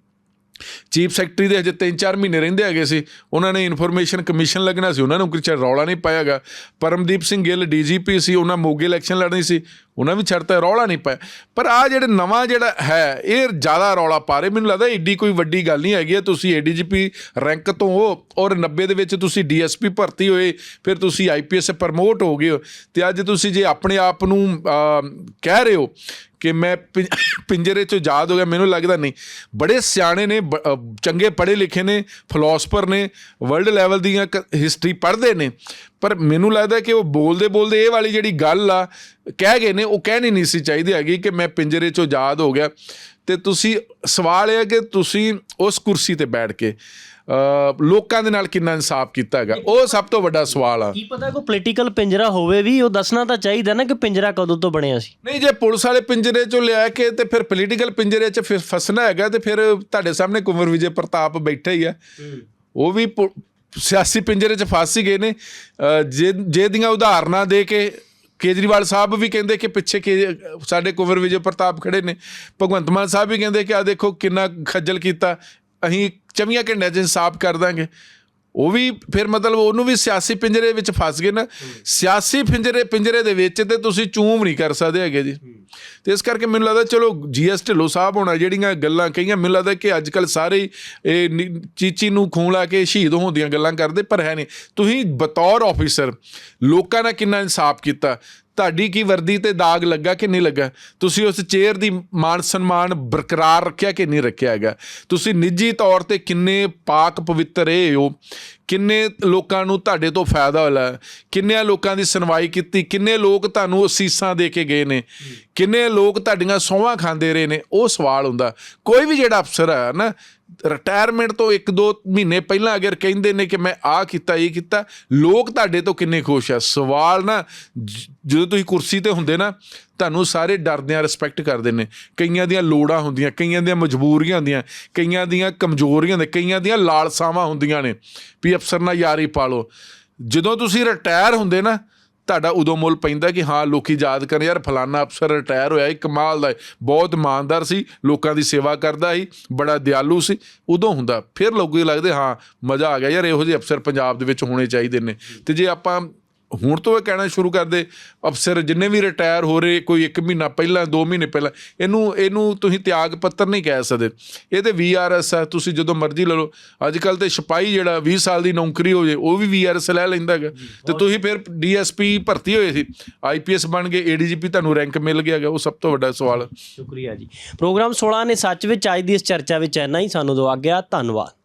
ਚੀਫ ਸੈਕਟਰੀ ਦੇ ਹਜੇ 3-4 ਮਹੀਨੇ ਰਹਿੰਦੇ ਹੈਗੇ ਸੀ। ਉਹਨਾਂ ਨੇ ਇਨਫੋਰਮੇਸ਼ਨ ਕਮਿਸ਼ਨ ਲੱਗਣਾ ਸੀ। ਉਹਨਾਂ ਨੂੰ ਕੋਈ ਚ ਰੌਲਾ ਨਹੀਂ ਪਾਇਆਗਾ। ਪਰਮਦੀਪ ਸਿੰਘ ਗਿੱਲ, ਡੀਜੀਪੀ ਸੀ। ਉਹਨਾਂ ਮੋਗੇ ਇਲੈਕਸ਼ਨ ਲੜਨੀ ਸੀ। ਉਹਨਾਂ ਵੀ ਛੱਡਤਾ ਰੌਲਾ ਨਹੀਂ ਪਾਇਆ। ਪਰ ਆ ਜਿਹੜੇ ਨਵਾਂ ਜਿਹੜਾ ਹੈ, ਇਹ ਜ਼ਿਆਦਾ ਰੌਲਾ ਪਾ ਰਹੇ। ਮੈਨੂੰ ਲੱਗਦਾ ਏਡੀ ਕੋਈ ਵੱਡੀ ਗੱਲ ਨਹੀਂ ਹੈਗੀ। ਹੈ। ਤੁਸੀਂ ਏਡੀਜੀਪੀ ਰੈਂਕ ਤੋਂ ਹੋ ਔਰ 90 ਦੇ ਵਿੱਚ ਤੁਸੀਂ ਡੀਐਸਪੀ ਭਰਤੀ ਹੋਏ, ਫਿਰ ਤੁਸੀਂ ਆਈਪੀਐਸ ਪ੍ਰਮੋਟ ਹੋ ਗਏ ਹੋ। ਤੇ ਅੱਜ ਤੁਸੀਂ ਜੇ ਆਪਣੇ ਆਪ ਨੂੰ ਕਹਿ ਰਹੇ ਹੋ ਕਿ ਮੈਂ ਪਿੰ- ਪਿੰਜਰੇ ਚੋਂ ਆਜ਼ਾਦ ਹੋ ਗਿਆ, ਮੈਨੂੰ ਲੱਗਦਾ ਨਹੀਂ। ਬੜੇ ਸਿਆਣੇ ਨੇ, ਬ- ਚੰਗੇ ਪੜ੍ਹੇ ਲਿਖੇ ਨੇ ਫਿਲਾਸਫਰ ਨੇ ਵਰਲਡ ਲੈਵਲ ਦੀਆਂ ਹਿਸਟਰੀ ਪੜ੍ਹਦੇ ਨੇ। ਪਰ ਮੈਨੂੰ ਲੱਗਦਾ ਕਿ ਉਹ ਬੋਲਦੇ ਬੋਲਦੇ ਇਹ ਵਾਲੀ ਜਿਹੜੀ ਗੱਲ ਆ, ਕਹਿ ਗਏ ਨੇ, ਉਹ ਕਹਿਣੀ ਨਹੀਂ ਸੀ ਚਾਹੀਦੀ ਹੈਗੀ ਕਿ ਮੈਂ ਪਿੰਜਰੇ ਚੋਂ ਆਜ਼ਾਦ ਹੋ ਗਿਆ। ਤੇ ਤੁਸੀਂ, ਸਵਾਲ ਇਹ ਹੈ ਕਿ ਤੁਸੀਂ ਉਸ ਕੁਰਸੀ ਤੇ ਬੈਠ ਕੇ ਲੋਕਾਂ ਦੇ ਨਾਲ ਕਿੰਨਾ ਇਨਸਾਫ ਕੀਤਾ ਹੈਗਾ? ਉਹ ਸਭ ਤੋਂ ਵੱਡਾ ਸਵਾਲ ਆ। ਕੀ ਪਤਾ ਕੋਈ ਪੋਲੀਟੀਕਲ ਪਿੰਜਰਾ ਹੋਵੇ ਵੀ ਉਹ ਦੱਸਣਾ ਤਾਂ ਚਾਹੀਦਾ ਨਾ ਕਿ ਪਿੰਜਰਾ ਕਦੋਂ ਤੋਂ ਬਣਿਆ ਸੀ। ਨਹੀਂ ਜੇ ਪੁਲਿਸ ਵਾਲੇ ਪਿੰਜਰੇ ਚੋਂ ਲਿਆ ਕੇ ਤੇ ਫਿਰ ਪੋਲੀਟੀਕਲ ਪਿੰਜਰੇ 'ਚ ਫਿਰ ਫਸਣਾ ਹੈਗਾ ਤੇ ਫਿਰ ਤੁਹਾਡੇ ਸਾਹਮਣੇ ਕੁੰਵਰ ਵਿਜੇ ਪ੍ਰਤਾਪ ਬੈਠੇ ਹੀ ਆ। ਉਹ ਵੀ ਪੁ- ਸਿਆਸੀ ਪਿੰਜਰੇ 'ਚ ਫਸ ਹੀ ਗਏ ਨੇ। ਜੇ ਜੇ ਦੀਆਂ ਉਦਾਹਰਨਾਂ ਦੇ ਕੇ ਕੇਜਰੀਵਾਲ ਸਾਹਿਬ ਵੀ ਕਹਿੰਦੇ ਕਿ ਪਿੱਛੇ ਕੇ ਸਾਡੇ ਕੁੰਵਰ ਵਿਜੇ ਪ੍ਰਤਾਪ ਖੜੇ ਨੇ। ਭਗਵੰਤ ਮਾਨ ਸਾਹਿਬ ਵੀ ਕਹਿੰਦੇ ਕਿ ਆ ਦੇਖੋ ਕਿੰਨਾ ਖੱਜਲ ਕੀਤਾ। ਅਸੀਂ 24 ਘੰਟਿਆਂ 'ਚ ਇਨਸਾਫ ਕਰ ਦਾਂਗੇ। ਉਹ ਵੀ ਫਿਰ ਮਤਲਬ ਉਹਨੂੰ ਵੀ ਸਿਆਸੀ ਪਿੰਜਰੇ ਵਿੱਚ ਫਸ ਗਏ ਨਾ। ਸਿਆਸੀ ਪਿੰਜਰੇ ਪਿੰਜਰੇ ਦੇ ਵਿੱਚ ਤੇ ਤੁਸੀਂ ਚੂਮ ਨਹੀਂ ਕਰ ਸਕਦੇ ਹੈਗੇ ਜੀ। ਤੇ ਇਸ ਕਰਕੇ ਮੈਨੂੰ ਲੱਗਦਾ ਚਲੋ ਜੀਐਸ ਢਿੱਲੋਂ ਸਾਹਿਬ ਹੋਣਾ ਜਿਹੜੀਆਂ ਗੱਲਾਂ ਕਹੀਆਂ, ਮੈਨੂੰ ਲੱਗਦਾ ਕਿ ਅੱਜ ਕੱਲ ਸਾਰੇ ਇਹ ਨੀ- ਚੀਚੀ ਨੂੰ ਖੂਨ ਲਾ ਕੇ ਸ਼ਹੀਦ ਹੋਣ ਦੀਆਂ ਗੱਲਾਂ ਕਰਦੇ, ਪਰ ਹੈ ਨਹੀਂ। ਤੁਸੀਂ ਬਤੌਰ ਆਫੀਸਰ ਲੋਕਾਂ ਨਾਲ ਕਿੰਨਾ ਇਨਸਾਫ ਕੀਤਾ। ਤੁਹਾਡੀ ਕੀ ਵਰਦੀ ਤੇ ਦਾਗ ਲੱਗਾ ਕਿ ਨਹੀਂ ਲੱਗਾ? ਤੁਸੀਂ ਉਸ ਚੇਅਰ ਦੀ ਮਾਨ ਸਨਮਾਨ ਬਰਕਰਾਰ ਰੱਖਿਆ ਕਿ ਨਹੀਂ ਰੱਖਿਆ ਹੈਗਾ? ਤੁਸੀਂ ਨਿੱਜੀ ਤੌਰ ਤੇ ਕਿੰਨੇ ਪਾਕ ਪਵਿੱਤਰ ਇਹ ਹੋ? ਕਿੰਨੇ ਲੋਕਾਂ ਨੂੰ ਤੁਹਾਡੇ ਤੋਂ ਫਾਇਦਾ ਹੋਇਆ? ਕਿੰਨਿਆਂ ਲੋਕਾਂ ਦੀ ਸੁਣਵਾਈ ਕੀਤੀ? ਕਿੰਨੇ ਲੋਕ ਤੁਹਾਨੂੰ ਅਸੀਸਾਂ ਦੇ ਕੇ ਗਏ ਨੇ? ਕਿੰਨੇ ਲੋਕ ਤੁਹਾਡੀਆਂ ਸੌਂਹਾਂ ਖਾਂਦੇ ਰਹੇ ਨੇ? ਉਹ ਸਵਾਲ ਹੁੰਦਾ। ਕੋਈ ਵੀ ਜਿਹੜਾ ਅਫਸਰ ਹੈ ਨਾ ਰਿਟਾਇਰਮੈਂਟ ਤੋਂ 1-2 ਮਹੀਨੇ ਪਹਿਲਾਂ ਅਗਰ ਕਹਿੰਦੇ ਨੇ ਕਿ ਮੈਂ ਆਹ ਕੀਤਾ, ਇਹ ਕੀਤਾ, ਲੋਕ ਤੁਹਾਡੇ ਤੋਂ ਕਿੰਨੇ ਖੁਸ਼ ਆ? ਸਵਾਲ ਨਾ, ਜ- ਜਦੋਂ ਤੁਸੀਂ ਕੁਰਸੀ ਤੇ ਹੁੰਦੇ ਨਾ, ਤੁਹਾਨੂੰ ਸਾਰੇ ਡਰਦੇ ਆ ਰਿਸਪੈਕਟ ਕਰਦੇ ਨੇ। ਕਈਆਂ ਦੀਆਂ ਲੋੜਾਂ ਹੁੰਦੀਆਂ, ਕਈਆਂ ਦੀਆਂ ਮਜਬੂਰੀਆਂ ਹੁੰਦੀਆਂ, ਕਈਆਂ ਦੀਆਂ ਕਮਜ਼ੋਰੀਆਂ ਹੁੰਦੀਆਂ, ਕਈਆਂ ਦੀਆਂ ਲਾਲਸਾਵਾਂ ਹੁੰਦੀਆਂ ਨੇ ਵੀ ਅਫਸਰ ਨਾਲ ਯਾਰੀ ਪਾ ਪਾਲੋ ਜਦੋਂ ਤੁਸੀਂ ਰਿਟਾਇਰ ਹੁੰਦੇ ਨਾ ਤੁਹਾਡਾ ਉਦੋਂ ਮੁੱਲ ਪੈਂਦਾ ਕਿ ਹਾਂ, ਲੋਕੀ ਯਾਦ ਕਰਨ, ਯਾਰ ਫਲਾਨਾ ਅਫਸਰ ਰਿਟਾਇਰ ਹੋਇਆ ਇਹ ਕਮਾਲ ਦਾ ਬਹੁਤ ਇਮਾਨਦਾਰ ਸੀ, ਲੋਕਾਂ ਦੀ ਸੇਵਾ ਕਰਦਾ ਸੀ, ਬੜਾ ਦਿਆਲੂ ਸੀ। ਉਦੋਂ ਹੁੰਦਾ, ਫਿਰ ਲੋਕੀ ਲੱਗਦੇ, ਹਾਂ, ਮਜ਼ਾ ਆ ਗਿਆ। ਯਾਰ ਇਹੋ ਜਿਹੇ ਅਫਸਰ ਪੰਜਾਬ ਦੇ ਵਿੱਚ ਹੋਣੇ ਚਾਹੀਦੇ ਨੇ। ਤੇ ਜੇ ਆਪਾਂ ਹੁਣ ਤੋਂ ਇਹ ਕਹਿਣਾ ਸ਼ੁਰੂ ਕਰਦੇ ਅਫਸਰ ਜਿੰਨੇ ਵੀ ਰਿਟਾਇਰ ਹੋ ਰਹੇ ਕੋਈ 1 ਮਹੀਨਾ ਪਹਿਲਾਂ 2 ਮਹੀਨੇ ਪਹਿਲਾਂ ਇਹਨੂੰ ਇਹਨੂੰ ਤੁਸੀਂ ਤਿਆਗ ਪੱਤਰ ਨਹੀਂ ਕਹਿ ਸਕਦੇ। ਇਹ ਤੇ ਵੀਆਰਐਸ ਹੈ ਤੁਸੀਂ ਜਦੋਂ ਮਰਜ਼ੀ ਲੈ ਲਓ। ਅੱਜ ਕੱਲ ਤੇ ਸਿਪਾਹੀ ਜਿਹੜਾ 20 ਸਾਲ ਦੀ ਨੌਕਰੀ ਹੋ ਜੇ ਉਹ ਵੀ ਵੀਆਰਐਸ ਲੈ ਲੈਂਦਾ ਹੈਗਾ। ਤੇ ਤੁਸੀਂ ਫਿਰ ਡੀਐਸਪੀ ਭਰਤੀ ਹੋਏ ਸੀ। ਆਈਪੀਐਸ ਬਣ ਗਏ ਏਡੀਜੀਪੀ ਤੁਹਾਨੂੰ ਰੈਂਕ ਮਿਲ ਗਿਆ ਹੈਗਾ ਉਹ ਸਭ ਤੋਂ ਵੱਡਾ ਸਵਾਲ। ਸ਼ੁਕਰੀਆ ਜੀ। ਪ੍ਰੋਗਰਾਮ 16 ਨੇ ਸੱਚ ਵਿੱਚ ਅੱਜ ਦੀ ਇਸ ਚਰਚਾ ਵਿੱਚ ਇੰਨਾ ਹੀ। ਸਾਨੂੰ ਦੋ ਆਗਿਆ ਧੰਨਵਾਦ।